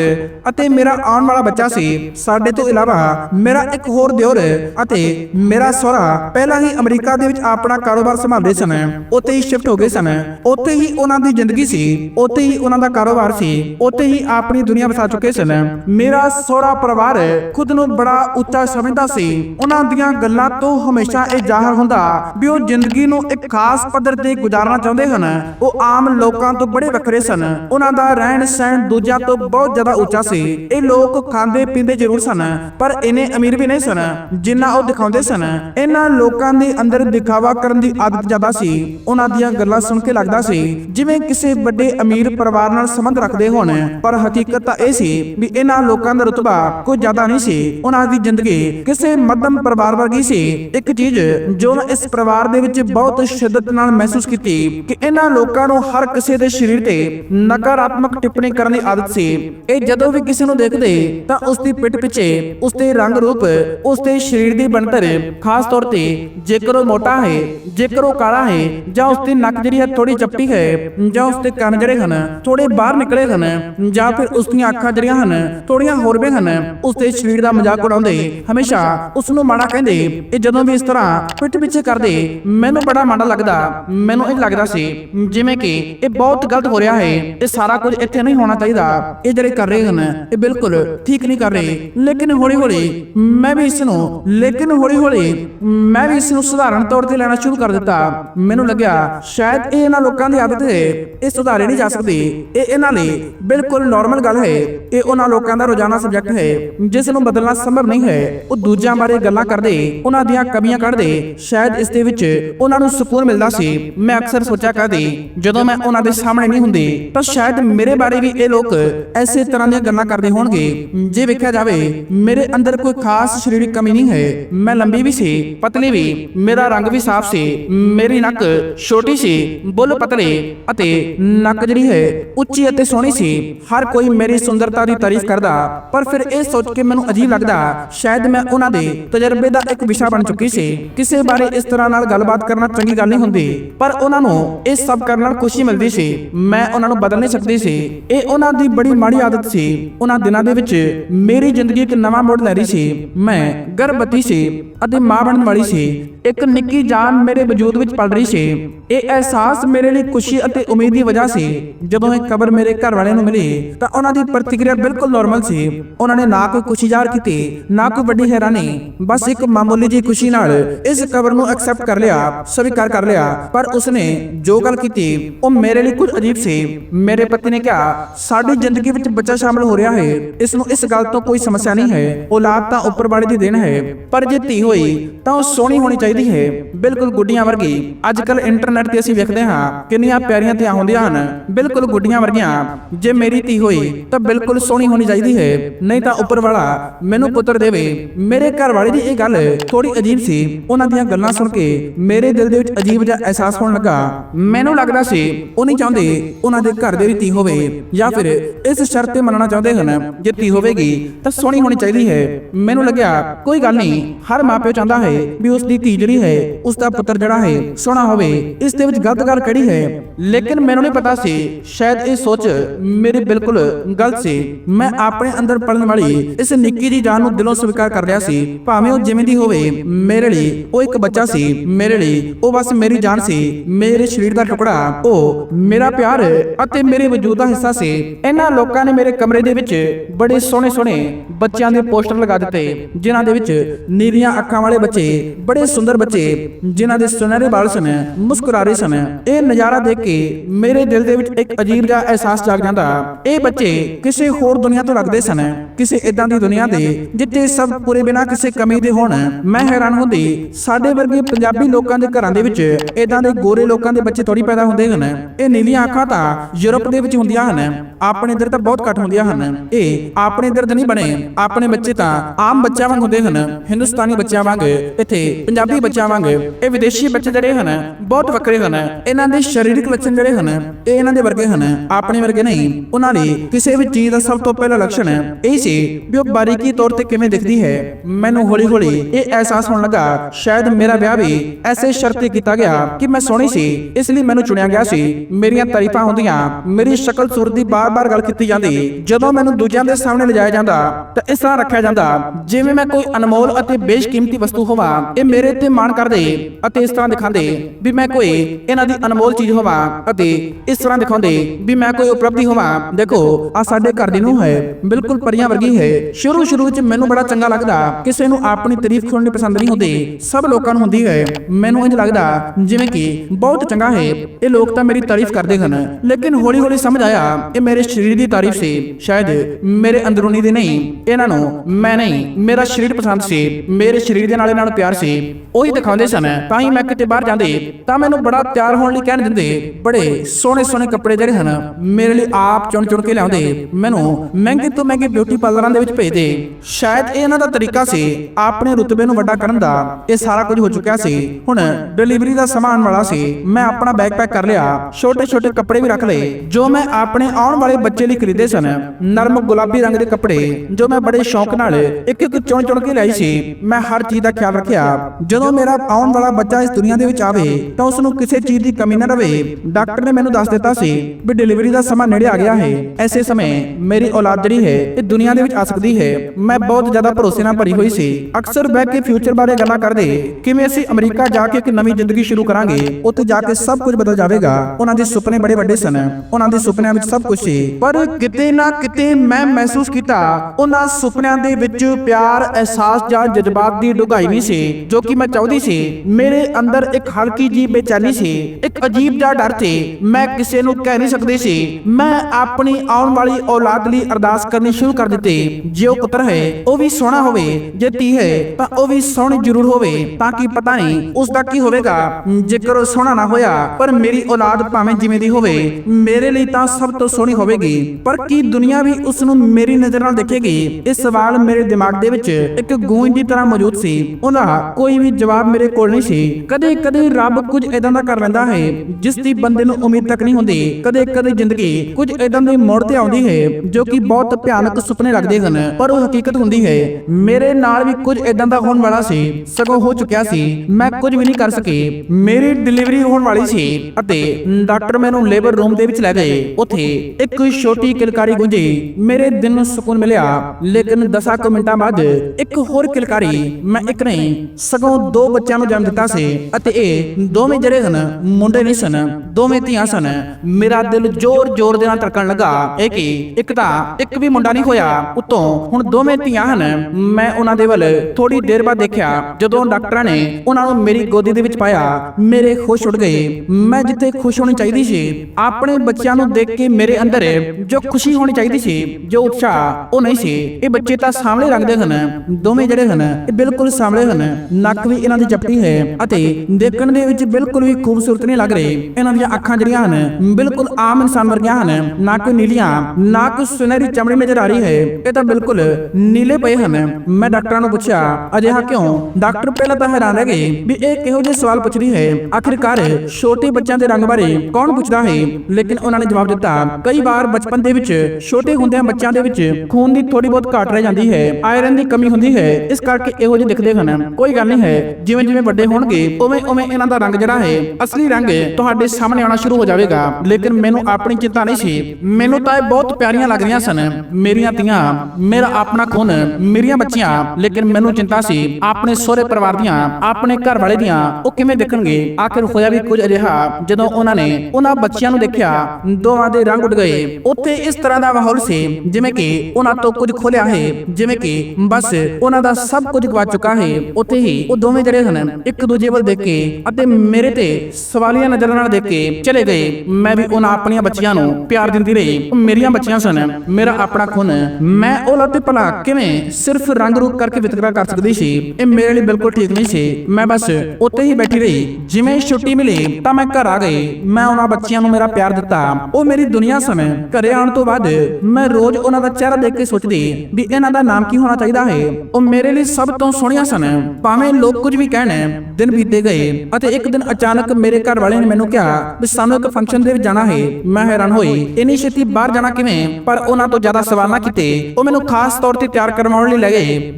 ਅਤੇ ਮੇਰਾ ਆਉਣ ਵਾਲਾ ਬੱਚਾ ਸੀ। ਸਾਡੇ ਤੋਂ ਇਲਾਵਾ ਮੇਰਾ ਇੱਕ ਹੋਰ ਦਿਓਰ ਅਤੇ ਮੇਰਾ ਸਹੁਰਾ ਪਹਿਲਾਂ ਹੀ ਅਮਰੀਕਾ ਦੇ ਵਿੱਚ ਆਪਣਾ ਕਾਰੋਬਾਰ ਸੰਭਾਲਦੇ ਸਨ। ਉੱਥੇ ਹੀ ਸ਼ਿਫਟ ਹੋ ਗਏ ਸਨ। ਉੱਥੇ ਹੀ ਉਹਨਾਂ ਦੀ ਜ਼ਿੰਦਗੀ ਸੀ। ਉੱਥੇ ਹੀ ਉਹਨਾਂ ਦਾ ਕਾਰੋਬਾਰ ਸੀ। ਉੱਥੇ ਹੀ ਆਪਣੀ ਦੁਨੀਆ ਵਸਾ ਚੁੱਕੇ ਸਨ। ਮੇਰਾ ਸਹੁਰਾ ਪਰਿਵਾਰ ਖੁਦ ਨੂੰ ਬੜਾ ਉੱਚਾ ਸਮਝਦਾ ਸੀ। ਉਹਨਾਂ ਦੀਆਂ ਗੱਲਾਂ ਤੋਂ ਹਮੇਸ਼ਾ ਇਹ ਜ਼ਾਹਰ ਹੁੰਦਾ ਵੀ ਉਹ ਜ਼ਿੰਦਗੀ ਨੂੰ ਇੱਕ ਖਾਸ ਪੱਧਰ ਤੇ ਗੁਜ਼ਾਰਨਾ ਚਾਹੁੰਦੇ ਹਨ। ਉਹ ਆਮ ਲੋਕਾਂ ਤੋਂ ਬੜੇ ਵੱਖਰੇ ਸਨ। ਉਹਨਾਂ ਦਾ ਰਹਿਣ ਸਹਿਣ ਦੂਜਿਆਂ ਤੋਂ ਬਹੁਤ ਜ਼ਿਆਦਾ ਉੱਚਾ ਸੀ। ਇਹ ਲੋਕ ਖਾਂਦੇ ਪੀਂਦੇ ਜ਼ਰੂਰ ਸਨ, ਪਰ ਇਹਨੇ ਅਮੀਰ ਵੀ ਨਹੀਂ ਸਨ ਜਿੰਨਾ ਉਹ ਦਿਖਾਉਂਦੇ ਸਨ। ਇਹਨਾਂ ਲੋਕਾਂ ਦੇ ਅੰਦਰ ਦਿਖਾਵਾ ਕਰਨ ਦੀ ਆਦਤ ਜ਼ਿਆਦਾ ਸੀ। ਉਹਨਾਂ ਦੀਆਂ ਗੱਲਾਂ ਸੁਣ ਕੇ ਲੱਗਦਾ ਸੀ, ਜਿਵੇਂ ਕਿਸੇ ਵੱਡੇ ਅਮੀਰ ਪਰਿਵਾਰ ਨਾਲ ਸੰਬੰਧ ਰੱਖਦੇ ਹੋਣ। ਪਰ ਹਕੀਕਤ ਤਾਂ ਇਹ ਸੀ ਵੀ ਇਹਨਾਂ ਲੋਕਾਂ ਦਾ ਰੁਤਬਾ ਕੋਈ ਜ਼ਿਆਦਾ ਨਹੀਂ ਸੀ। ਉਹਨਾਂ ਦੀ ਜ਼ਿੰਦਗੀ ਕਿਸੇ ਮੱਧਮ ਪਰਿਵਾਰ ਵਰਗੀ ਸੀ। ਇੱਕ ਚੀਜ਼ ਜੋ ਮੈਂ ਇਸ ਪਰਿਵਾਰ ਦੇ ਵਿੱਚ ਬਹੁਤ ਸ਼ਿੱਦਤ ਨਾਲ ਮਹਿਸੂਸ ਕੀਤੀ ਕਿ ਇਹਨਾਂ ਲੋਕਾਂ ਨੂੰ ਹਰ ਕਿਸੇ ਦੇ ਸਰੀਰ ਤੇ ਨਕਾਰਾਤਮਕ ਟਿੱਪਣੀ ਕਰਨ ਦੀ ਆਦਤ ਸੀ। ਇਹ ਜਦੋਂ ਵੀ ਕਿਸੇ ਨੂੰ ਦੇਖਦੇ, ਤਾਂ ਉਸ ਦੀ ਪਿੱਠ ਪਿੱਛੇ ਉਸ ਦੇ ਰੰਗ ਰੂਪ ਉਸ ਦੇ ਸਰੀਰ ਦੀ ਬਣਤਰ, ਖਾਸ ਤੌਰ ਤੇ ਜੇਕਰ ਉਹ ਮੋਟਾ ਹੈ, ਜੇਕਰ ਉਹ ਕਾਲਾ ਹੈ, ਜਾਂ ਉਸ ਦੀ ਨੱਕ ਜਿਹੜੀ ਹੈ ਥੋੜੀ ਚੱਪੀ ਹੈ, ਜਾਂ ਉਸ ਦੇ ਕੰਨ ਜਿਹੜੇ ਹਨ ਥੋੜੇ ਬਾਹਰ ਨਿਕਲੇ ਹਨ, ਜਾਂ ਫਿਰ ਉਸ ਦੀਆਂ ਅੱਖਾਂ ਜਿਹੜੀਆਂ ਹਨ ਥੋੜੀਆਂ ਹੋਰ ਵੀ ਹਨ ਉਸ ਦੇ ਸਰੀਰ ਦਾ ਮਜ਼ਾਕ ਉਡਾਉਂਦੇ, ਹਮੇਸ਼ਾ ਉਸ ਨੂੰ ਮਾੜਾ ਕਹਿੰਦੇ। ਇਹ ਜਦੋਂ ਵੀ ਇਸ ਤਰ੍ਹਾਂ ਪਿੱਠ ਪਿੱਛੇ ਕਰਦੇ ਮੈਨੂੰ ਬੜਾ ਮਾੜਾ ਲੱਗਦਾ। ਮੈਨੂੰ ਇਹ ਲੱਗਦਾ ਸੀ, ਜਿਵੇਂ ਕਿ ਇਹ ਬਹੁਤ ਗਲਤ ਹੋ ਰਿਹਾ ਹੈ। ਇਹ ਸਾਰਾ ਕੁਝ ਇੱਥੇ ਨਹੀਂ ਹੋਣਾ ਚਾਹੀਦਾ। ਇਹ ਜਿਹੜੇ ਕਰ ਰਹੇ ਹਨ, ਇਹ ਬਿਲਕੁਲ ਠੀਕ ਨਹੀਂ ਕਰ ਰਹੇ। ਲੇਕਿਨ ਹੌਲੀ ਹੌਲੀ ਮੈਂ ਵੀ ਇਸ ਨੂੰ, ਲੇਕਿਨ ਹੌਲੀ ਹੌਲੀ ਮੈਂ ਵੀ ਇਸ ਨੂੰ ਸਧਾਰਨ ਤੌਰ ਤੇ ਲੈਣਾ ਸ਼ੁਰੂ ਕਰ ਦਿੱਤਾ। ਮੈਨੂੰ ਲੱਗਿਆ, ਸ਼ਾਇਦ ਇਹ ਇਹਨਾਂ ਲੋਕਾਂ ਦੀ ਆਦਤ ਹੈ। ਇਹ ਸੁਧਾਰੇ ਨਹੀਂ ਜਾ ਸਕਦੀ। ਇਹ ਇਹਨਾਂ ਲਈ ਬਿਲਕੁਲ ਨਾਰਮਲ ਗੱਲ ਹੈ। ਇਹ ਉਹਨਾਂ ਲੋਕਾਂ ਦਾ ਰੋਜ਼ਾਨਾ ਸਬਜੈਕਟ ਹੈ, ਜਿਸ ਨੂੰ ਬਦਲਣਾ ਸੰਭਵ ਨਹੀਂ ਹੈ। ਉਹ ਦੂਜਿਆਂ ਬਾਰੇ ਗੱਲਾਂ ਕਰਦੇ, ਉਹਨਾਂ ਦੀਆਂ ਕਮੀਆਂ ਕੱਢਦੇ ਸ਼ਾਇਦ ਇਸ ਦੇ ਵਿੱਚ ਉਹਨਾਂ ਨੂੰ ਸਕੂਨ ਮਿਲਦਾ ਸੀ। ਮੈਂ ਅਕਸਰ ਸੋਚਿਆ ਕਰਦੀ, ਜਦੋਂ ਮੈਂ ਉਹਨਾਂ ਦੇ ਸਾਹਮਣੇ ਨਹੀਂ ਹੁੰਦੀ, ਤਾਂ ਸ਼ਾਇਦ ਮੇਰੇ ਬਾਰੇ ਵੀ ਇਹ ਲੋਕ ਐਸੇ ਤਰ੍ਹਾਂ ਦੀਆਂ ਗੱਲਾਂ ਕਰਦੇ ਹੋਣਗੇ। ਜੇ ਵੇਖਿਆ ਜਾਵੇ, ਮੇਰੇ ਅੰਦਰ ਕੋਈ ਖਾਸ ਸਰੀਰਕ ਕਮੀ ਨਹੀਂ ਹੈ। ਮੈਂ ਲੰਬੀ ਵੀ ਸੀ, ਪਤਲੀ ਵੀ। ਮੇਰਾ ਰੰਗ ਵੀ ਸਾਫ਼ ਸੀ। ਮੇਰੀ ਨੱਕ ਛੋਟੀ ਸੀ, ਬੁੱਲ ਪਤਲੇ ਅਤੇ ਨੱਕ ਜਿਹੜੀ ਹੈ, ਉੱਚੀ ਅਤੇ ਸੋਹਣੀ ਸੀ। ਹਰ ਕੋਈ ਮੇਰੀ ਸੁੰਦਰਤਾ ਦੀ ਤਾਰੀਫ ਕਰਦਾ, ਪਰ ਫਿਰ ਇਹ ਸੋਚ ਕੇ ਮੈਨੂੰ ਅਜੀਬ ਲੱਗਦਾ, ਸ਼ਾਇਦ ਮੈਂ ਉਹਨਾਂ ਦੇ ਤਜਰਬੇ ਦਾ ਇੱਕ ਵਿਸ਼ਾ ਬਣ ਚੁੱਕੀ ਸੀ। ਕਿਸੇ ਬਾਰੇ ਇਸ ਤਰ੍ਹਾਂ ਨਾਲ ਗੱਲਬਾਤ ਕਰਨਾ ਚੰਗੀ ਗੱਲ ਨਹੀਂ ਹੁੰਦੀ। ਪਰ ਉਹਨਾਂ ਨੂੰ ਇਹ ਸਭ ਕਰਨ ਨਾਲ ਖੁਸ਼ੀ ਮਿਲਦੀ ਸੀ। ਮੈਂ ਉਹਨਾਂ ਨੂੰ ਬਦਲ ਨਹੀਂ ਸਕਦੀ ਸੀ। ਇਹ ਉਹਨਾਂ ਦੀ ਬੜੀ ਮਾੜੀ ਆਦਤ ਸੀ। ਉਹਨਾਂ ਦਿਨਾਂ ਦੇ ਵਿੱਚ ਮੇਰੀ ਜ਼ਿੰਦਗੀ ਇੱਕ ਨਵਾਂ ਮੋੜ ਲੈ ਰਹੀ ਸੀ। ਮੈਂ ਗਰਭਵਤੀ ਸੀ ਅਤੇ ਮਾਂ ਬਣਨ ਵਾਲੀ ਸੀ। ਇੱਕ ਨਿੱਕੀ ਜਾਨ ਮੇਰੇ ਵਜੂਦ ਵਿੱਚ ਪਲ ਰਹੀ ਸੀ। ਇਹ ਅਹਿਸਾਸ ਮੇਰੇ ਲਈ ਖੁਸ਼ੀ ਅਤੇ ਉਮੀਦ ਦੀ ਵਜ੍ਹਾ ਸੀ। ਜਦੋਂ ਇਹ ਕਬਰ ਮੇਰੇ ਘਰ ਵਾਲਿਆਂ ਨੂੰ ਮਿਲੀ, ਤਾਂ ਉਹਨਾਂ ਦੀ ਪ੍ਰਤੀਕਿਰਿਆ ਬਿਲਕੁਲ ਨਾਰਮਲ ਸੀ। ਉਹਨਾਂ ਨੇ ਨਾ ਕੋਈ ਖੁਸ਼ੀ ਜ਼ਾਹਰ ਕੀਤੀ, ਨਾ ਕੋਈ ਵੱਡੀ ਹੈਰਾਨੀ। ਬਸ ਇੱਕ ਮਾਮੂਲੀ ਜਿਹੀ ਖੁਸ਼ੀ ਨਾਲ ਇਸ ਖਬਰ ਨੂੰ ਐਕਸੈਪਟ ਕਰ ਲਿਆ, ਸਵੀਕਾਰ ਕਰ ਲਿਆ। ਪਰ ਉਸਨੇ ਜੋ ਗੱਲ ਕੀਤੀ, ਉਹ ਮੇਰੇ ਲਈ ਕੁਝ ਅਜੀਬ ਸੀ। ਮੇਰੇ ਪਤੀ ਨੇ ਕਿਹਾ, ਸਾਡੀ ਜ਼ਿੰਦਗੀ ਵਿੱਚ ਬੱਚਾ ਸ਼ਾਮਲ ਹੋ ਰਿਹਾ ਹੈ। ਇਸ ਨੂੰ ਇਸ ਗੱਲ ਤੋਂ ਕੋਈ ਸਮੱਸਿਆ ਨਹੀਂ ਹੈ। ਔਲਾਦ ਤਾਂ ਉੱਪਰ ਵਾਲੇ ਦੀ ਦੇਣ ਹੈ। ਪਰ ਜੇ ਧੀ ਹੋਈ, ਤਾਂ ਉਹ ਸੋਹਣੀ ਹੋਣੀ ਚਾਹੀਦੀ ਹੈ। ਬਿਲਕੁਲ ਗੁੱਡੀਆਂ ਵਰਗੀ। ਅੱਜ ਕੱਲ ਇੰਟਰਨੈਟ ਤੇ ਅਸੀਂ ਵੇਖਦੇ ਹਾਂ ਕਿੰਨੀਆਂ ਪਿਆਰੀਆਂ ਧੀਆਂ ਹੁੰਦੀਆਂ ਹਨ। ਬਿਲਕੁਲ ਗੁੱਡੀਆਂ ਵਰਗੀਆਂ। ਜੇ ਮੇਰੀ ਧੀ ਹੋਈ ਤਾਂ ਬਿਲਕੁਲ ਸੋਹਣੀ ਹੋਣੀ ਚਾਹੀਦੀ ਹੈ। ਨਹੀਂ ਤਾਂ ਉੱਪਰ ਵਾਲਾ ਮੈਨੂੰ ਪੁੱਤਰ ਦੇਵੇ। ਮੇਰੇ ਘਰ ਵਾਲੇ ਦੀ ਇਹ ਗੱਲ ਥੋੜੀ ਅਜੀਬ ਸੀ। ਉਹਨਾਂ ਦੀਆਂ ਗੱਲਾਂ ਸੁਣ ਕੇ ਮੇਰੇ ਦਿਲ ਦੇ ਵਿੱਚ ਅਜੀਬ ਜਿਹਾ ਅਹਿਸਾਸ ਹੋਣ ਲੱਗਾ। ਮੈਨੂੰ ਲੱਗਦਾ ਸੀ ਉਹ ਨਹੀਂ ਚਾਹੁੰਦੇ ਉਹਨਾਂ ਦੇ ਘਰ ਦੇ ਵੀ ਧੀ ਹੋਵੇ ਜਾਂ ਫਿਰ ਇਸ ਸ਼ਰਤ ਤੇ ਮੰਨਣਾ ਚਾਹੁੰਦੇ ਹਨ ਜੇ ਧੀ ਹੋਵੇਗੀ ਤਾਂ ਸੋਹਣੀ ਹੋਣੀ ਚਾਹੀਦੀ ਹੈ। ਮੈਨੂੰ ਲੱਗਿਆ, ਕੋਈ ਗੱਲ ਨਹੀਂ। ਹਰ ਮਾਪਿਓ ਚਾਹੁੰਦਾ ਹੈ ਵੀ ਉਸ ਦੀ ਧੀ ਜਿਹੜੀ ਹੈ, ਉਸ ਦਾ ਪੁੱਤਰ ਜਿਹੜਾ ਹੈ, ਸੋਹਣਾ ਹੋਵੇ, ਇਸ ਦੇ ਵਿੱਚ ਗਲਤ ਗੱਲ ਕਿਹੜੀ ਹੈ? ਲੇਕਿਨ ਮੈਨੂੰ ਨਹੀਂ ਪਤਾ ਸੀ, ਸ਼ਾਇਦ ਇਹ ਸੋਚ ਮੇਰੀ ਬਿਲਕੁਲ ਗਲਤ ਸੀ। ਮੈਂ ਆਪਣੇ ਅੰਦਰ ਪਲਣ ਵਾਲੀ ਇਸ ਨਿੱਕੀ ਜੀ ਜਾਨ ਨੂੰ ਦਿਲੋਂ ਸਵੀਕਾਰ ਕਰ ਲਿਆ ਸੀ। ਭਾਵੇਂ ਉਹ ਜਿਵੇਂ ਦੀ ਹੋਵੇ, ਮੇਰੇ ਲਈ ਉਹ ਇੱਕ ਬੱਚਾ ਸੀ, ਮੇਰੇ ਲਈ ਉਹ ਬਸ ਮੇਰੀ ਜਾਨ ਸੀ, ਮੇਰੇ ਸਰੀਰ ਦਾ ਟੁਕੜਾ, ਉਹ ਮੇਰਾ ਪਿਆਰ ਅਤੇ ਮੇਰੇ ਵਜੂਦ ਦਾ ਹਿੱਸਾ ਸੀ। ਇਹਨਾਂ ਲੋਕਾਂ ਨੇ ਮੇਰੇ ਕਮਰੇ ਦੇ ਵਿੱਚ ਬੜੇ ਸੋਹਣੇ ਸੋਹਣੇ ਬੱਚਿਆਂ ਦੇ ਪੋਸਟਰ ਲਗਾ ਦਿੱਤੇ, ਜਿਨ੍ਹਾਂ ਦੇ ਵਿੱਚ ਨੀਲੀਆਂ ਅੱਖਾਂ ਵਾਲੇ ਬੱਚੇ ਬੜੇ ਸੁੰਦਰ ਬੱਚੇ, ਜਿਨ੍ਹਾਂ ਦੇ ਸੁਨਹਿਰੇ ਬਾਲ ਸਨ ਮੁਸਕਰਾ ਰਹੇ ਸਨ ਇਹ ਨਜ਼ਾਰਾ ਦੇਖ ਕੇ ਮੇਰੇ ਦਿਲ ਦੇ ਵਿੱਚ ਇੱਕ ਅਜੀਬ ਜਿਹਾ ਅਹਿਸਾਸ ਜਾਗ ਜਾਂਦਾ। ਇਹ ਬੱਚੇ ਕਿਸੇ ਹੋਰ ਦੁਨੀਆ ਤੋਂ ਲੱਗਦੇ ਸਨ, ਕਿਸੇ ਇਦਾਂ ਦੀ ਦੁਨੀਆ ਦੇ, ਜਿੱਥੇ ਸਭ ਪੂਰੇ ਬਿਨਾਂ ਕਿਸੇ ਕਮੀ ਦੇ ਹੋਣ। ਮੈਂ ਹੈਰਾਨ ਹੁੰਦੀ, ਸਾਡੇ ਵਰਗੇ ਪੰਜਾਬੀ ਲੋਕਾਂ ਦੇ ਘਰਾਂ ਦੇ ਵਿੱਚ ਇਦਾਂ ਦੇ ਗੋਰੇ ਲੋਕਾਂ ਦੇ ਬੱਚੇ ਥੋੜੀ ਪੈਦਾ ਹੁੰਦੇ ਹਨ। ਇਹ ਨੀਲੀਆਂ ਅੱਖਾਂ ਤਾਂ ਯੂਰਪ ਦੇ ਵਿੱਚ ਹੁੰਦੀਆਂ ਹਨ। ਆਪਣੇ ਇੱਧਰ ਤਾਂ ਬਹੁਤ ਘੱਟ ਹੁੰਦੀਆਂ ਹਨ। ਇਹ ਆਪਣੇ ਇੱਧਰ ਨਹੀਂ ਬਣੇ, ਆਪਣੇ ਬੱਚੇ ਤਾਂ ਆਮ ਬੱਚਿਆਂ ਵਾਂਗ ਹੁੰਦੇ ਹਨ। ਹਿੰਦੁਸਤਾਨੀ ਬੱਚਿਆਂ ਵਾਂਗ ਇੱਥੇ ਪੰਜਾਬੀ ਬੱਚਿਆਂ ਵਾਂਗ ਇਹ ਵਿਦੇਸ਼ੀ ਬੱਚੇ ਜਿਹੜੇ ਹਨ, ਬਹੁਤ ਵੱਖਰੇ ਹਨ। ਇਹਨਾਂ ਦੇ ਸਰੀਰਕ ਲੱਛਣ ਜਿਹੜੇ ਹਨ, ਇਹ ਇਹਨਾਂ ਦੇ ਵਰਗੇ ਹਨ, ਆਪਣੇ ਵਰਗੇ ਨਹੀਂ। ਉਹਨਾਂ ਲਈ ਕਿਸੇ ਵੀ ਚੀਜ਼ ਦਾ ਸਭ ਤੋਂ ਪਹਿਲਾ ਲੱਛਣ ਇਹ ਸੀ ਵੀ ਉਹ ਬਾਰੀਕੀ ਤੌਰ ਤੇ ਕਿਵੇਂ ਦਿਖਦੀ ਹੈ। ਮੈਨੂੰ ਹੌਲੀ ਹੌਲੀ ਇਹ ਅਹਿਸਾਸ ਹੋਣ ਲੱਗਾ, ਸ਼ਾਇਦ ਮੇਰਾ ਵਿਆਹ ਵੀ ਐਸੇ ਸ਼ਰਤ ਤੇ ਕੀਤਾ ਗਿਆ ਕਿ ਮੈਂ ਸੋਹਣੀ ਸੀ, ਇਸ ਲਈ ਮੈਨੂੰ ਚੁਣਿਆ ਗਿਆ ਸੀ। ਮੇਰੀਆਂ ਤਾਰੀਫਾਂ ਹੁੰਦੀਆਂ, ਮੇਰੀ ਸ਼ਕਲ ਸੂਰਤ ਦੀ ਬਾਰ-ਬਾਰ ਗੱਲ ਕੀਤੀ ਜਾਂਦੀ। ਜਦੋਂ ਮੈਨੂੰ ਦੂਜਿਆਂ ਦੇ ਸਾਹਮਣੇ ਲਿਜਾਇਆ ਜਾਂਦਾ, ਤਾਂ ਇਸ ਤਰ੍ਹਾਂ ਰੱਖਿਆ ਜਾਂਦਾ, ਜਿਵੇਂ ਮੈਂ ਕੋਈ ਅਨਮੋਲ ਅਤੇ ਬੇਸ਼ਕੀਮਤੀ ਵਸਤੂ ਹੋਵਾਂ, ਇਹ ਮੇਰੇ ਤੇ ਮਾਣ ਕਰਦੇ ਅਤੇ ਇਸ ਤਰ੍ਹਾਂ ਦਿਖਾਉਂਦੇ ਵੀ ਮੈਂ ਕੋਈ ਇਹਨਾਂ ਦੀ ਅਨਮੋਲ ਚੀਜ਼ ਹੋਵਾਂ ਅਤੇ ਇਸ ਤਰ੍ਹਾਂ ਦਿਖਾਉਂਦੇ ਵੀ ਮੈਂ ਕੋਈ ਉਪਲਬਧੀ ਹੋਵਾਂ। ਦੇਖੋ ਆ ਸਾਡੇ ਘਰ ਦੀ ਨੂੰ ਹੈ, ਬਿਲਕੁਲ ਪਰੀਆਂ ਵਰਗੀ ਹੈ। ਸ਼ੁਰੂ ਸ਼ੁਰੂ ਵਿੱਚ ਮੈਨੂੰ ਬੜਾ ਚੰਗਾ ਲੱਗਦਾ, ਕਿਸੇ ਨੂੰ ਆਪਣੀ ਤਾਰੀਫ ਸੁਣਨੀ ਪਸੰਦ ਨਹੀਂ ਹੁੰਦੀ। ਸਭ ਲੋਕਾਂ ਨੂੰ ਹੁੰਦੀ ਹੈ। ਮੈਨੂੰ ਇੰਜ ਲੱਗਦਾ, ਜਿਵੇਂ ਕਿ ਬਹੁਤ ਚੰਗਾ ਹੈ, ਇਹ ਲੋਕ ਤਾਂ ਮੇਰੀ ਤਾਰੀਫ ਕਰਦੇ ਹਨ। ਲੇਕਿਨ ਹੌਲੀ ਹੌਲੀ ਸਮਝ ਆਇਆ, ਇਹ ਮੇਰੇ ਸਰੀਰ ਦੀ ਤਾਰੀਫ ਸੀ। ਸ਼ਾਇਦ ਮੇਰੇ ਅੰਦਰੂਨੀ ਦੀ ਨਹੀਂ, ਇਹਨਾਂ ਨੂੰ ਮੈਂ ਨਹੀਂ, ਮੇਰਾ ਸਰੀਰ ਪਸੰਦ ਸੀ। ਮੇਰੇ ਸਰੀਰ ਦੇ ਨਾਲ ਇਹਨਾਂ ਨੂੰ ਪਿਆਰ ਸੀ। ਉਹੀ ਦਿਖਾਉਂਦੇ ਸਨ ਤਾਂ ਹੀ ਮੈਂ ਕਿਤੇ ਬਾਹਰ ਜਾਂਦੇ ਤਾਂ ਮੈਨੂੰ ਬੜਾ ਤਿਆਰ ਹੋਣ ਲਈ ਕਹਿਣ ਦਿੰਦੇ ਬੜੇ ਸੋਹਣੇ ਸੋਹਣੇ ਕੱਪੜੇ ਜਿਹੜੇ ਹਨ ਮੇਰੇ ਲਈ ਆਪ ਚੁਣ ਚੁਣ ਕੇ ਲਿਆਉਂਦੇ ਮੈਨੂੰ ਮਹਿੰਗੇ ਤੋਂ ਮਹਿੰਗੇ ਬਿਊਟੀ ਪਾਰਲਰਾਂ ਦੇ ਵਿੱਚ ਭੇਜਦੇ। ਸ਼ਾਇਦ ਇਹ ਇਹਨਾਂ ਦਾ ਤਰੀਕਾ ਸੀ ਆਪਣੇ ਰੁਤਬੇ ਨੂੰ ਵੱਡਾ ਕਰਨ ਦਾ ਇਹ ਸਾਰਾ ਕੁਝ ਹੋ ਚੁੱਕਿਆ ਸੀ। ਹੁਣ ਡਿਲੀਵਰੀ ਦਾ ਸਮਾਂ ਆਉਣ ਵਾਲਾ ਸੀ ਮੈਂ ਆਪਣਾ ਬੈਗ ਪੈਕ ਕਰ ਲਿਆ ਛੋਟੇ ਛੋਟੇ ਕੱਪੜੇ ਵੀ ਰੱਖ ਲਏ ਜੋ ਮੈਂ ਆਪਣੇ ਆਉਣ ਵਾਲੇ ਬੱਚੇ ਲਈ ਖਰੀਦੇ ਸਨ। ਨਰਮ ਗੁਲਾਬੀ ਰੰਗ ਦੇ ਕੱਪੜੇ ਜੋ ਮੈਂ ਬੜੇ ਸ਼ੌਂਕ ਨਾਲ ਇੱਕ ਇੱਕ ਚੁਣ ਚੁਣ ਕੇ ਲਿਆਈ ਸੀ। ਮੈਂ ਹਰ ਚੀਜ਼ ਦਾ ਖਿਆਲ ਰੱਖਿਆ। ਜਦੋਂ ਮੇਰਾ ਆਉਣ ਵਾਲਾ ਬੱਚਾ ਇਸ ਦੁਨੀਆ ਦੇ ਵਿੱਚ ਆਵੇ ਤਾਂ ਉਸ ਨੂੰ ਕਿਸੇ ਚੀਜ਼ ਦੀ ਕਮੀ ਨਾ ਰਵੇ, ਡਾਕਟਰ ਨੇ ਮੈਨੂੰ ਦੱਸ ਦਿੱਤਾ ਸੀ ਵੀ ਡਿਲੀਵਰੀ ਦਾ ਸਮਾਂ ਨੇੜੇ ਆ ਗਿਆ ਹੈ। ਐਸੇ ਸਮੇਂ ਮੇਰੀ ਔਲਾਦ ਜਿਹੜੀ ਹੈ, ਇਹ ਦੁਨੀਆ ਦੇ ਵਿੱਚ ਆ ਸਕਦੀ ਹੈ। ਮੈਂ ਬਹੁਤ ਜ਼ਿਆਦਾ ਭਰੋਸੇ ਨਾਲ ਭਰੀ ਹੋਈ ਸੀ। ਅਕਸਰ ਬਹਿ ਕੇ ਫਿਊਚਰ ਬਾਰੇ ਗੱਲਾਂ ਕਰਦੇ, ਕਿਵੇਂ ਅਸੀਂ ਅਮਰੀਕਾ ਜਾ ਕੇ ਇੱਕ ਨਵੀਂ ਜ਼ਿੰਦਗੀ ਸ਼ੁਰੂ ਕਰਾਂਗੇ, ਉੱਥੇ ਜਾ ਕੇ ਸਭ ਕੁਝ ਬਦਲ ਜਾਵੇਗਾ। ਉਹਨਾਂ ਦੇ ਸੁਪਨੇ ਬੜੇ ਵੱਡੇ ਸਨ। ਉਹਨਾਂ ਦੇ ਸੁਪਨਿਆਂ ਵਿੱਚ ਸਭ ਕੁਝ ਸੀ। ਪਰ ਕਿਤੇ ਨਾ ਕਿਤੇ ਮੈਂ ਮਹਿਸੂਸ ਕੀਤਾ, ਉਹਨਾਂ ਸੁਪਨਿਆਂ ਦੇ ਵਿੱਚ ਪਿਆਰ, ਅਹਿਸਾਸ ਜਾਂ ਜਜ਼ਬਾਤ ਦੀ ਡੁਗਾਈ ਨਹੀਂ ਸੀ, ਜੋ ਕਿ ਮੈਂ ਚਾਹੁੰਦੀ ਸੀ। ਮੇਰੇ ਅੰਦਰ ਇੱਕ ਹਲਕੀ ਜੀ ਬੇਚੈਨੀ ਸੀ। ਇੱਕ ਅਜੀਬ ਜਿਹਾ ਡਰ ਸੀ। ਮੈਂ ਕਿਸੇ ਨੂੰ ਕਹਿ ਨਹੀਂ ਸਕਦੀ ਸੀ। ਮੈਂ ਆਪਣੀ ਆਉਣ ਵਾਲੀ ਔਲਾਦ ਲਈ ਅਰਦਾਸ ਕਰਨੀ ਸ਼ੁਰੂ ਕਰ ਦਿੱਤੀ। ਜੇ ਉਹ ਪੁੱਤਰ ਹੈ, ਉਹ ਵੀ ਸੋਹਣਾ ਹੋਵੇ। ਜੇ ਧੀ ਹੈ, ਤਾਂ ਉਹ ਵੀ ਸੋਹਣੀ ਜ਼ਰੂਰ ਹੋਵੇ। ਤਾਂ ਕਿ ਪਤਾ ਨਹੀਂ ਉਸ ਦਾ ਕੀ ਹੋਵੇਗਾ। ਜੇਕਰ ਉਹ ਸੋਹਣਾ ਨਾ ਹੋਇਆ, ਪਰ ਮੇਰੀ ਔਲਾਦ ਭਾਵੇਂ ਜਿਵੇਂ ਦੀ ਹੋਵੇ, ਮੇਰੇ ਲਈ ਤਾਂ ਸਭ ਤੋਂ ਸੋਹਣੀ ਹੋਵੇਗੀ। ਪਰ ਕੀ ਦੁਨੀਆ ਵੀ ਉਸ ਨੂੰ ਮੇਰੀ ਨਜ਼ਰ ਨਾਲ ਦੇਖੇਗੀ? ਇਹ ਸਵਾਲ ਮੇਰੇ ਦਿਮਾਗ ਦੇ ਵਿੱਚ ਇੱਕ ਗੂੰਜ ਦੀ ਤਰ੍ਹਾਂ ਮੌਜੂਦ ਸੀ। ਉਹਦਾ ਕੋਈ ਵੀ ਜਵਾਬ ਮੇਰੇ ਕੋਲ ਨਹੀਂ ਸੀ। ਕਦੇ ਕਦੇ ਰੱਬ ਕੁਝ ਇਦਾਂ ਦਾ ਕਰ ਲੈਂਦਾ ਹੈ, ਜਿਸ ਦੀ ਬੰਦੇ ਨੂੰ ਉਮੀਦ ਤੱਕ ਨਹੀਂ ਹੁੰਦੀ। ਕਦੇ ਕਦੇ ਜ਼ਿੰਦਗੀ ਕੁਝ ਇਦਾਂ ਦੇ ਮੋੜ ਤੇ ਆਉਂਦੀ ਹੈ, ਜੋ ਕਿ ਬਹੁਤ ਭਿਆਨਕ ਸੁਪਨੇ ਲੱਗਦੇ ਹਨ। ਪਰ ਉਹ ਹਕੀਕਤ ਹੁੰਦੀ ਹੈ, ਮੇਰੇ ਨਾਲ ਵੀ ਕੁਝ ਇਦਾਂ ਦਾ ਹੋਣ ਵਾਲਾ ਸੀ, ਸਗੋਂ ਹੋ ਚੁੱਕਿਆ ਸੀ। ਮੈਂ ਕੁਝ ਵੀ ਨਹੀਂ ਕਰ ਸਕੀ। ਮੇਰੀ ਡਿਲੀਵਰੀ ਹੋਣ ਵਾਲੀ ਸੀ ਅਤੇ ਡਾਕਟਰ ਮੈਨੂੰ ਲੇਬਰ ਰੂਮ ਦੇ ਵਿੱਚ ਲੈ ਗਏ। ਉੱਥੇ ਇੱਕ ਛੋਟੀ ਕਿਲਕਾਰੀ ਗੁੰਜੀ ਮੇਰੇ ਦਿਲ ਨੂੰ ਸਕੂਨ ਮਿਲਿਆ। ਲੇਕਿਨ 10 ਕੁ ਮਿੰਟਾਂ ਬਾਅਦ ਇੱਕ ਹੋਰ ਕਿਲਕਾਰੀ, ਮੈਂ ਇੱਕ ਨਹੀਂ, ਸਗੋਂ ਦੋ ਬੱਚਿਆਂ ਨੂੰ ਜਨਮ ਦਿੱਤਾ ਸੀ ਅਤੇ ਇਹ ਦੋਵੇਂ ਜਿਹੜੇ ਹਨ, ਮੁੰਡੇ ਨਹੀਂ ਸਨ, ਦੋਵੇਂ ਧੀਆਂ ਸਨ। ਮੇਰਾ ਦਿਲ ਜ਼ੋਰ-ਜ਼ੋਰ ਦੇ ਨਾਲ ਧੜਕਣ ਲੱਗਾ। ਇਹ ਕਿ ਇੱਕ ਤਾਂ ਇੱਕ ਵੀ ਮੁੰਡਾ ਨਹੀਂ ਹੋਇਆ। ਉਤੋਂ ਹੁਣ ਦੋਵੇਂ ਧੀਆਂ ਹਨ। ਮੈਂ ਉਹਨਾਂ ਦੇ ਵੱਲ ਥੋੜੀ ਦੇਰ ਬਾਅਦ ਦੇਖਿਆ, ਜਦੋਂ ਡਾਕਟਰਾਂ ਨੇ ਉਹਨਾਂ ਨੂੰ ਮੇਰੀ ਗੋਦੀ ਦੇ ਵਿੱਚ ਪਾਇਆ, ਮੇਰੇ ਖੁਸ਼ ਉੱਡ ਗਏ। ਮੈਂ ਜਿੱਥੇ ਖੁਸ਼ ਹੋਣੀ ਚਾਹੀਦੀ ਸੀ, ਆਪਣੇ ਬੱਚਿਆਂ ਨੂੰ ਦੇਖ ਕੇ ਮੇਰੇ ਅੰਦਰ ਜੋ ਖੁਸ਼ੀ ਹੋਣੀ ਚਾਹੀਦੀ ਸੀ, ਜੋ ਉਤਸ਼ਾਹ, ਉਹ ਨਹੀਂ ਸੀ। ਇਹ ਬੱਚੇ ਤਾਂ ਸਾਹਮਣੇ ਰੰਗ ਹਨ। ਦੋਵੇਂ ਜਿਹੜੇ ਹਨ, ਇਹ ਬਿਲਕੁਲ ਸਾਹਮਣੇ ਹਨ। ਨੱਕ ਵੀ ਇਹਨਾਂ ਦੀ ਚਪਟੀ ਹੈ ਅਤੇ ਦੇਖਣ ਦੇ ਵਿੱਚ ਬਿਲਕੁਲ ਵੀ ਖੂਬਸੂਰਤ ਨਹੀਂ ਲੱਗ ਰਹੇ। ਇਹਨਾਂ ਦੀਆਂ ਅੱਖਾਂ ਜਿਹੜੀਆਂ ਹਨ, ਬਿਲਕੁਲ ਆਮ ਇਨਸਾਨ ਵਰਗੀਆਂ ਹਨ। ਨਾ ਕੋਈ ਨੀਲੀਆਂ, ਨਾ ਕੋਈ ਸੁਨਹਿਰੀ ਚਮੜੀ ਨਜ਼ਰ ਆ ਰਹੀ ਹੈ। ਇਹ ਤਾਂ ਬਿਲਕੁਲ ਨੀਲੇ ਪਏ ਹਨ। ਮੈਂ ਡਾਕਟਰਾਂ ਨੂੰ ਪੁੱਛਿਆ, ਅਜਿਹਾ ਕਿਉਂ? ਡਾਕਟਰ ਪਹਿਲਾਂ ਤਾਂ ਹੈਰਾਨ ਰਹਿ ਗਏ ਵੀ ਇਹ ਕਿਹੋ ਜਿਹੇ ਸਵਾਲ ਪੁੱਛ ਰਹੀ ਹੈ। ਆਖਿਰਕਾਰ ਛੋਟੇ ਬੱਚਿਆਂ ਦੇ ਰੰਗ ਬਾਰੇ ਕੌਣ ਪੁੱਛਦਾ ਹੈ? ਲੇਕਿਨ ਉਹਨਾਂ ਨੇ ਜਵਾਬ ਦਿੱਤਾ, ਕਈ ਵਾਰ ਬਚਪਨ ਦੇ ਵਿੱਚ ਛੋਟੇ ਹੁੰਦਿਆਂ ਬੱਚਿਆਂ ਦੇ ਵਿੱਚ ਖੂਨ ਦੀ ਥੋੜੀ ਬਹੁਤ ਘਾਟ ਰਹਿ ਜਾਂਦੀ ਹੈ। ਆਇਰਨ ਦੀ ਕਮੀ ਹੁੰਦੀ ਹੈ। ਇਸ ਕਰਕੇ ਇਹੋ ਜਿਹੇ ਦਿਖਦੇ ਹਨ। ਕੋਈ ਗੱਲ ਨਹੀਂ ਹੈ। ਜਿਵੇਂ ਜਿਵੇਂ ਵੱਡੇ ਹੋਣਗੇ, ਉਵੇਂ ਉਵੇਂ ਇਹਨਾਂ ਦਾ ਰੰਗ ਜਿਹੜਾ ਹੈ, ਅਸਲੀ ਰੰਗ ਤੁਹਾਡੇ ਸਾਹਮਣੇ ਆਉਣਾ ਸ਼ੁਰੂ ਹੋ ਜਾਵੇਗਾ। ਲੇਕਿਨ ਮੈਨੂੰ ਆਪਣੀ ਚਿੰਤਾ ਨਹੀਂ ਸੀ। ਮੈਨੂੰ ਤਾਂ ਇਹ ਬਹੁਤ ਪਿਆਰੀਆਂ ਲੱਗ ਰਹੀਆਂ ਸਨ। ਮੇਰੀਆਂ ਧੀਆਂ, ਮੇਰਾ ਆਪਣਾ ਖੂਨ, ਮੇਰੀਆਂ ਬੱਚੀਆਂ। ਲੇਕਿਨ ਮੈਨੂੰ ਚਿੰਤਾ ਸੀ, ਆਪਣੇ ਸਹੁਰੇ ਪਰਿਵਾਰ ਦੀਆਂ, ਆਪਣੇ ਘਰ ਵਾਲੇ ਦੀਆਂ, ਉਹ ਕਿਵੇਂ ਦੇਖਣਗੇ? ਆਖਿਰ ਹੋਇਆ ਵੀ ਕੁਝ ਅਜਿਹਾ, ਜਦੋਂ ਉਹਨਾਂ ਨੇ ਉਹਨਾਂ ਬੱਚਿਆਂ ਨੂੰ ਦੇਖਿਆ, ਦੋਵਾਂ ਦੇ ਰੰਗ ਉੱਡ ਗਏ। ਉੱਥੇ ਇਸ ਤਰ੍ਹਾਂ ਦਾ ਮਾਹੌਲ ਸੀ, ਜਿਵੇਂ ਕਿ ਉਹਨਾਂ ਤੋਂ ਕੁਝ ਖੋਲਿਆ ਹੈ। ਜਿਵੇਂ ਕਿ ਬਸ ਉਹਨਾਂ ਦਾ ਸਭ ਕੁਝ ਗਵਾ ਚੁੱਕਾ ਹੈ। ਉੱਥੇ ਹੀ ਉਹ ਦੋਵੇਂ ਜਿਹੜੇ ਹਨ, ਇੱਕ ਦੂਜੇ ਵੱਲ ਦੇਖ ਕੇ ਅਤੇ ਮੇਰੇ ਤੇ ਸਵਾਲੀਆ ਨਜ਼ਰਾਂ ਨਾਲ ਦੇਖ ਕੇ ਚਲੇ ਗਏ। ਮੈਂ ਵੀ ਉਹਨਾਂ ਆਪਣੀਆਂ ਬੱਚੀਆਂ ਨੂੰ ਪਿਆਰ ਦਿੰਦੀ ਰਹੀ। ਮੇਰੀਆਂ ਬੱਚੀਆਂ ਸਨ। ਮੇਰਾ ਆਪਣਾ ਖੂਨ, ਮੈਂ ਉਹ ਲੱਤੇ ਭਲਾ ਕਿਵੇਂ ਸਿਰਫ ਰੰਗ ਰੂਪ ਕਰਕੇ ਵਿਤਕਰਾ ਕਰ ਸਕਦੀ ਸੀ? ਇਹ ਮੇਰੇ ਲਈ ਬਿਲਕੁਲ ਠੀਕ ਨਹੀਂ ਸੀ। ਮੈਂ ਬਸ ਉੱਥੇ ਹੀ ਬੈਠੀ ਰਹੀ। ਜਿਵੇਂ ਛੁੱਟੀ ਮਿਲੀ, ਤਾਂ ਮੈਂ ਘਰ ਆ ਗਈ। ਮੈਂ ਉਹਨਾਂ ਬੱਚਿਆਂ ਨੂੰ ਮੇਰਾ ਪਿਆਰ ਦਿੱਤਾ। ਉਹ ਮੇਰੀ ਦੁਨੀਆ ਸਨ। ਘਰੇ ਆਉਣ ਤੋਂ ਬਾਅਦ ਮੈਂ ਰੋਜ਼ ਉਹਨਾਂ ਦਾ ਚਿਹਰਾ ਦੇਖ ਕੇ ਸੋਚਦੀ ਵੀ ਇਹਨਾਂ ਦਾ ਨਾਮ ਕੀ ਹੋਣਾ ਚਾਹੀਦਾ ਹੈ? ਉਹ ਮੇਰੇ ਲਈ ਸਭ ਤੋਂ ਸੋਹਣੀਆਂ ਸਨ। ਭਾਵੇਂ ਲੋਕ ਕੁਝ ਵੀ ਕਹਿਣ ਦਿਨ ਬੀਤੇ ਗਏ ਅਤੇ ਇੱਕ ਦਿਨ ਅਚਾਨਕ ਮੇਰੇ ਘਰ ਵਾਲੇ ਨੇ ਮੈਨੂੰ ਕਿਹਾ ਵੀ ਸਾਨੂੰ ਇੱਕ ਫੰਕਸ਼ਨ ਦੇ ਵਿੱਚ ਜਾਣਾ ਹੈ, ਮੈਂ ਹੈਰਾਨ ਹੋਈ, ਇੰਨੀ ਛੇਤੀ ਬਾਹਰ ਜਾਣਾ ਕਿਵੇਂ? ਪਰ ਉਹਨਾਂ ਤੋਂ ਜ਼ਿਆਦਾ ਸਵਾਲ ਨਾ ਕੀਤੇ, ਉਹ ਮੈਨੂੰ ਖਾਸ ਤੌਰ ਤੇ ਤਿਆਰ ਕਰਵਾਉਣ ਲਈ ਲੈ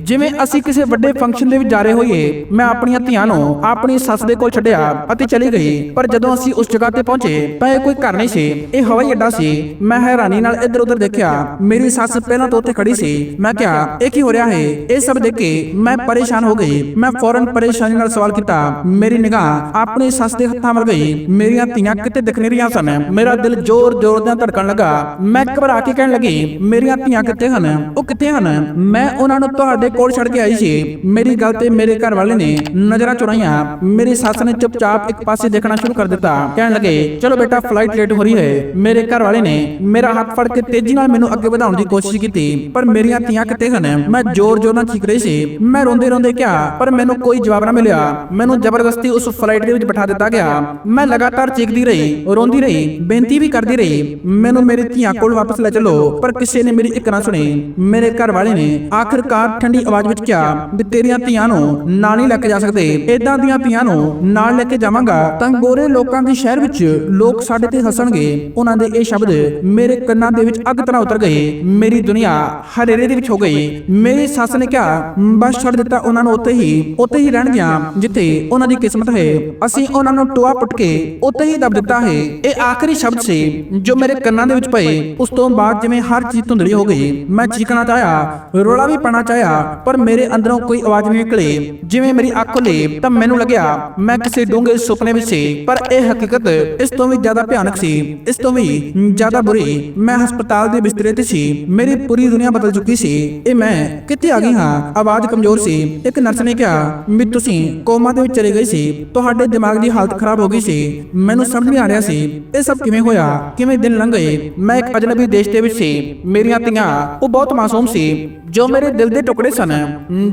ਜਿਵੇਂ ਅਸੀਂ ਕਿਸੇ ਵੱਡੇ ਫੰਕਸ਼ਨ ਦੇ ਵਿੱਚ ਜਾ ਰਹੇ ਹੋਈਏ, ਮੈਂ ਆਪਣੀਆਂ ਧੀਆਂ ਨੂੰ ਆਪਣੀ ਸੱਸ ਦੇ ਕੋਲ ਛੱਡਿਆ ਅਤੇ ਚਲੀ ਗਈ, ਪਰ ਜਦੋਂ ਅਸੀਂ ਉਸ ਜਗ੍ਹਾ ਤੇ ਪਹੁੰਚੇ, ਤਾਂ ਇਹ ਕੋਈ ਘਰ ਨਹੀਂ ਸੀ, ਇਹ ਹਵਾਈ ਅੱਡਾ ਸੀ। ਮੈਂ ਹੈਰਾਨੀ ਨਾਲ ਇੱਧਰ ਉੱਧਰ ਦੇਖਿਆ, ਮੇਰੀ ਸੱਸ ਪਹਿਲਾਂ ਤੋਂ ਉੱਥੇ ਖੜੀ ਸੀ। ਮੈਂ ਕਿਹਾ, ਇਹ ਕੀ ਹੋ ਰਿਹਾ ਹੈ? ਇਹ ਸਭ ਦੇਖ ਕੇ ਮੈਂ ਪਰੇਸ਼ਾਨ ਹੋ ਗਈ। ਮੈਂ ਫੌਰਨ ਪਰੇਸ਼ਾਨੀ ਨਾਲ ਸਵਾਲ ਕੀਤਾ, ਮੇਰੀ ਨਿਗਾਹ ਆਪਣੇ ਸੱਸ ਦੇ ਹੱਥਾਂ ਵੱਲ ਗਈ। ਮੇਰੀਆਂ ਧੀਆਂ ਕਿਤੇ ਦਿਖ ਨਹੀਂ ਰਹੀਆਂ ਸਨ। ਮੇਰਾ ਦਿਲ ਜ਼ੋਰ-ਜ਼ੋਰ ਨਾਲ ਧੜਕਣ ਲੱਗਾ। ਮੈਂ ਘਬਰਾ ਕੇ ਕਹਿਣ ਲੱਗੀ, ਮੇਰੀਆਂ ਧੀਆਂ ਕਿੱਥੇ ਹਨ? ਉਹ ਕਿੱਥੇ ਹਨ? ਮੈਂ ਉਹਨਾਂ ਨੂੰ ਤੁਹਾਡੇ ਕੋਲ ਛੱਡ ਕੇ ਆਈ ਸੀ। ਮੇਰੀ ਗੱਲ ਤੇ ਮੇਰੇ ਘਰ ਵਾਲੇ ਨੇ ਨਜ਼ਰਾਂ ਚੁਰਾਈਆਂ। ਮੇਰੀ ਸੱਸ ਨੇ ਚੁੱਪਚਾਪ ਇੱਕ ਪਾਸੇ ਦੇਖਣਾ ਸ਼ੁਰੂ ਕਰ ਦਿੱਤਾ। ਕਹਿਣ ਲੱਗੇ, ਚਲੋ ਬੇਟਾ ਫਲਾਈਟ ਲੇਟ ਹੋ ਰਹੀ ਹੈ। ਮੇਰੇ ਘਰ ਵਾਲੇ ਨੇ ਮੇਰਾ ਹੱਥ ਫੜ ਕੇ ਤੇਜ਼ੀ ਨਾਲ ਮੈਨੂੰ ਅੱਗੇ ਵਧਾਉਣ ਦੀ ਕੋਸ਼ਿਸ਼ ਕੀਤੀ। ਪਰ ਮੇਰੀਆਂ ਧੀਆਂ ਕਿੱਥੇ ਹਨ? ਮੈਂ ਜ਼ੋਰ-ਜ਼ੋਰ ਨਾਲ ਚੀਕ ਰਹੀ ਸੀ। ਮੈਂ ਰੋਂਦੇ-ਰੋਂਦੇ ਕਿਹਾ, ਪਰ ਮੈਨੂੰ ਕੋਈ ਜਵਾਬ ਨਾ ਮਿਲਿਆ। ਮੈਨੂੰ ਜ਼ਬਰਦਸਤੀ ਉਸ ਫਲਾਈਟ ਦੇ ਵਿੱਚ ਬਿਠਾ ਦਿੱਤਾ ਗਿਆ। ਮੈਂ ਲਗਾਤਾਰ ਚੀਕਦੀ ਰਹੀ, ਰੋਂਦੀ ਰਹੀ, ਬੇਨਤੀ ਵੀ ਕਰਦੀ ਰਹੀ। ਮੈਨੂੰ ਮੇਰੀ ਧੀਆਂ ਕੋਲ ਵਾਪਸ ਲੈ ਚਲੋ, ਪਰ ਕਿਸੇ ਨੇ ਮੇਰੀ ਇੱਕ ਨਾ ਸੁਣੀ। ਮੇਰੇ ਘਰ ਵਾਲੇ ਨੇ ਆਖਿਰਕਾਰ ਠੰਡੀ ਆਵਾਜ਼ ਵਿੱਚ ਕਿਹਾ ਵੀ ਤੇਰੀਆਂ ਧੀਆਂ ਨੂੰ ਨਾਲ ਨਹੀਂ ਲੈ ਕੇ ਜਾ ਸਕਦੇ। ਇਦਾਂ ਦੀਆਂ ਧੀਆਂ ਨੂੰ ਨਾਲ ਲੈ ਕੇ ਜਾਵਾਂਗਾ ਤਾਂ ਗੋਰੇ ਲੋਕਾਂ ਦੇ ਸ਼ਹਿਰ ਵਿੱਚ ਲੋਕ ਸਾਡੇ ਤੇ ਹੱਸਣਗੇ। ਉਹਨਾਂ ਦੇ ਇਹ ਸ਼ਬਦ ਮੇਰੇ ਕੰਨਾਂ ਦੇ ਵਿੱਚ ਅੱਗ ਤਰ੍ਹਾਂ ਉਤਰ ਗਏ। ਮੇਰੀ ਦੁਨੀਆ ਹਨੇਰੇ ਦੇ ਵਿੱਚ ਹੋ ਗਈ। ਮੇਰੀ ਸੱਸ ਨੇ ਕਿਹਾ, ਬਸ ਛੱਡ ਦਿੱਤਾ ਉਹਨਾਂ ਨੂੰ ਉੱਥੇ ਹੀ ਉੱਥੇ ਹੀ ਰਹਿਣਗੀਆਂ ਜਿੱਥੇ ਉਹਨਾਂ ਦੀ ਕਿਸਮਤ ਹੈ ਅਸੀਂ ਉਹਨਾਂ ਨੂੰ ਟੋਆ ਪੁੱਟ ਕੇ ਉੱਥੇ ਹੀ ਦਬ ਦਿੱਤਾ ਹੈ। ਇਹ ਆਖਰੀ ਸ਼ਬਦ ਸੀ ਜੋ ਮੇਰੇ ਕੰਨਾਂ ਦੇ ਵਿੱਚ ਪਏ। ਉਸ ਤੋਂ ਬਾਅਦ ਜਿਵੇਂ ਹਰ ਚੀਜ਼ ਧੁੰਦਲੀ ਹੋ ਗਈ, ਮੈਂ ਚੀਕਣਾ ਚਾਹਿਆ, ਰੋਲਾ ਵੀ ਪਾਣਾ ਚਾਹਿਆ, ਪਰ ਮੇਰੇ ਅੰਦਰੋਂ ਕੋਈ ਆਵਾਜ਼ ਨਹੀਂ ਨਿਕਲੀ। ਜਿਵੇਂ ਮੇਰੀ ਅੱਖ ਖੁੱਲੀ, ਤਾਂ ਮੈਨੂੰ ਲੱਗਿਆ, ਮੈਂ ਕਿਸੇ ਡੂੰਘੇ ਸੁਪਨੇ ਵਿੱਚ ਸੀ, ਪਰ ਇਹ ਹਕੀਕਤ ਇਸ ਤੋਂ ਵੀ ਜ਼ਿਆਦਾ ਭਿਆਨਕ ਸੀ। ਇਸ ਤੋਂ ਵੀ ਜ਼ਿਆਦਾ ਬੁਰੀ, ਮੈਂ ਹਸਪਤਾਲ ਦੇ ਬਿਸਤਰੇ ਤੇ ਸੀ। ਮੇਰੀ ਪੂਰੀ ਦੁਨੀਆ ਬਦਲ ਚੁੱਕੀ ਸੀ। ਇਹ ਮੈਂ ਕਿੱਥੇ ਆ ਗਈ ਹਾਂ? ਆਵਾਜ਼ ਕਮਜ਼ੋਰ ਸੀ। ਇੱਕ ਨਰਸ ਨੇ ਕਿਹਾ ਤੁਸੀਂ ਕੋਮਾ ਦੇ ਵਿੱਚ ਚਲੇ ਗਏ ਸੀ ਤੁਹਾਡੇ ਦਿਮਾਗ ਦੀ ਹਾਲਤ ਖਰਾਬ ਹੋ ਗਈ ਸੀ ਮੈਨੂੰ ਸਮਝ ਨਹੀਂ ਆ ਰਿਹਾ ਸੀ ਇਹ ਸਭ ਕਿਵੇਂ ਹੋਇਆ ਕਿਵੇਂ ਦਿਨ ਲੰਘ ਗਏ ਮੈਂ ਇੱਕ ਅਜਨਬੀ ਦੇਸ਼ ਦੇ ਵਿੱਚ ਸੀ ਮੇਰੀਆਂ ਧੀਆਂ ਉਹ ਬਹੁਤ ਮਾਸੂਮ ਸੀ ਜੋ ਮੇਰੇ ਦਿਲ ਦੇ ਟੁਕੜੇ ਸਨ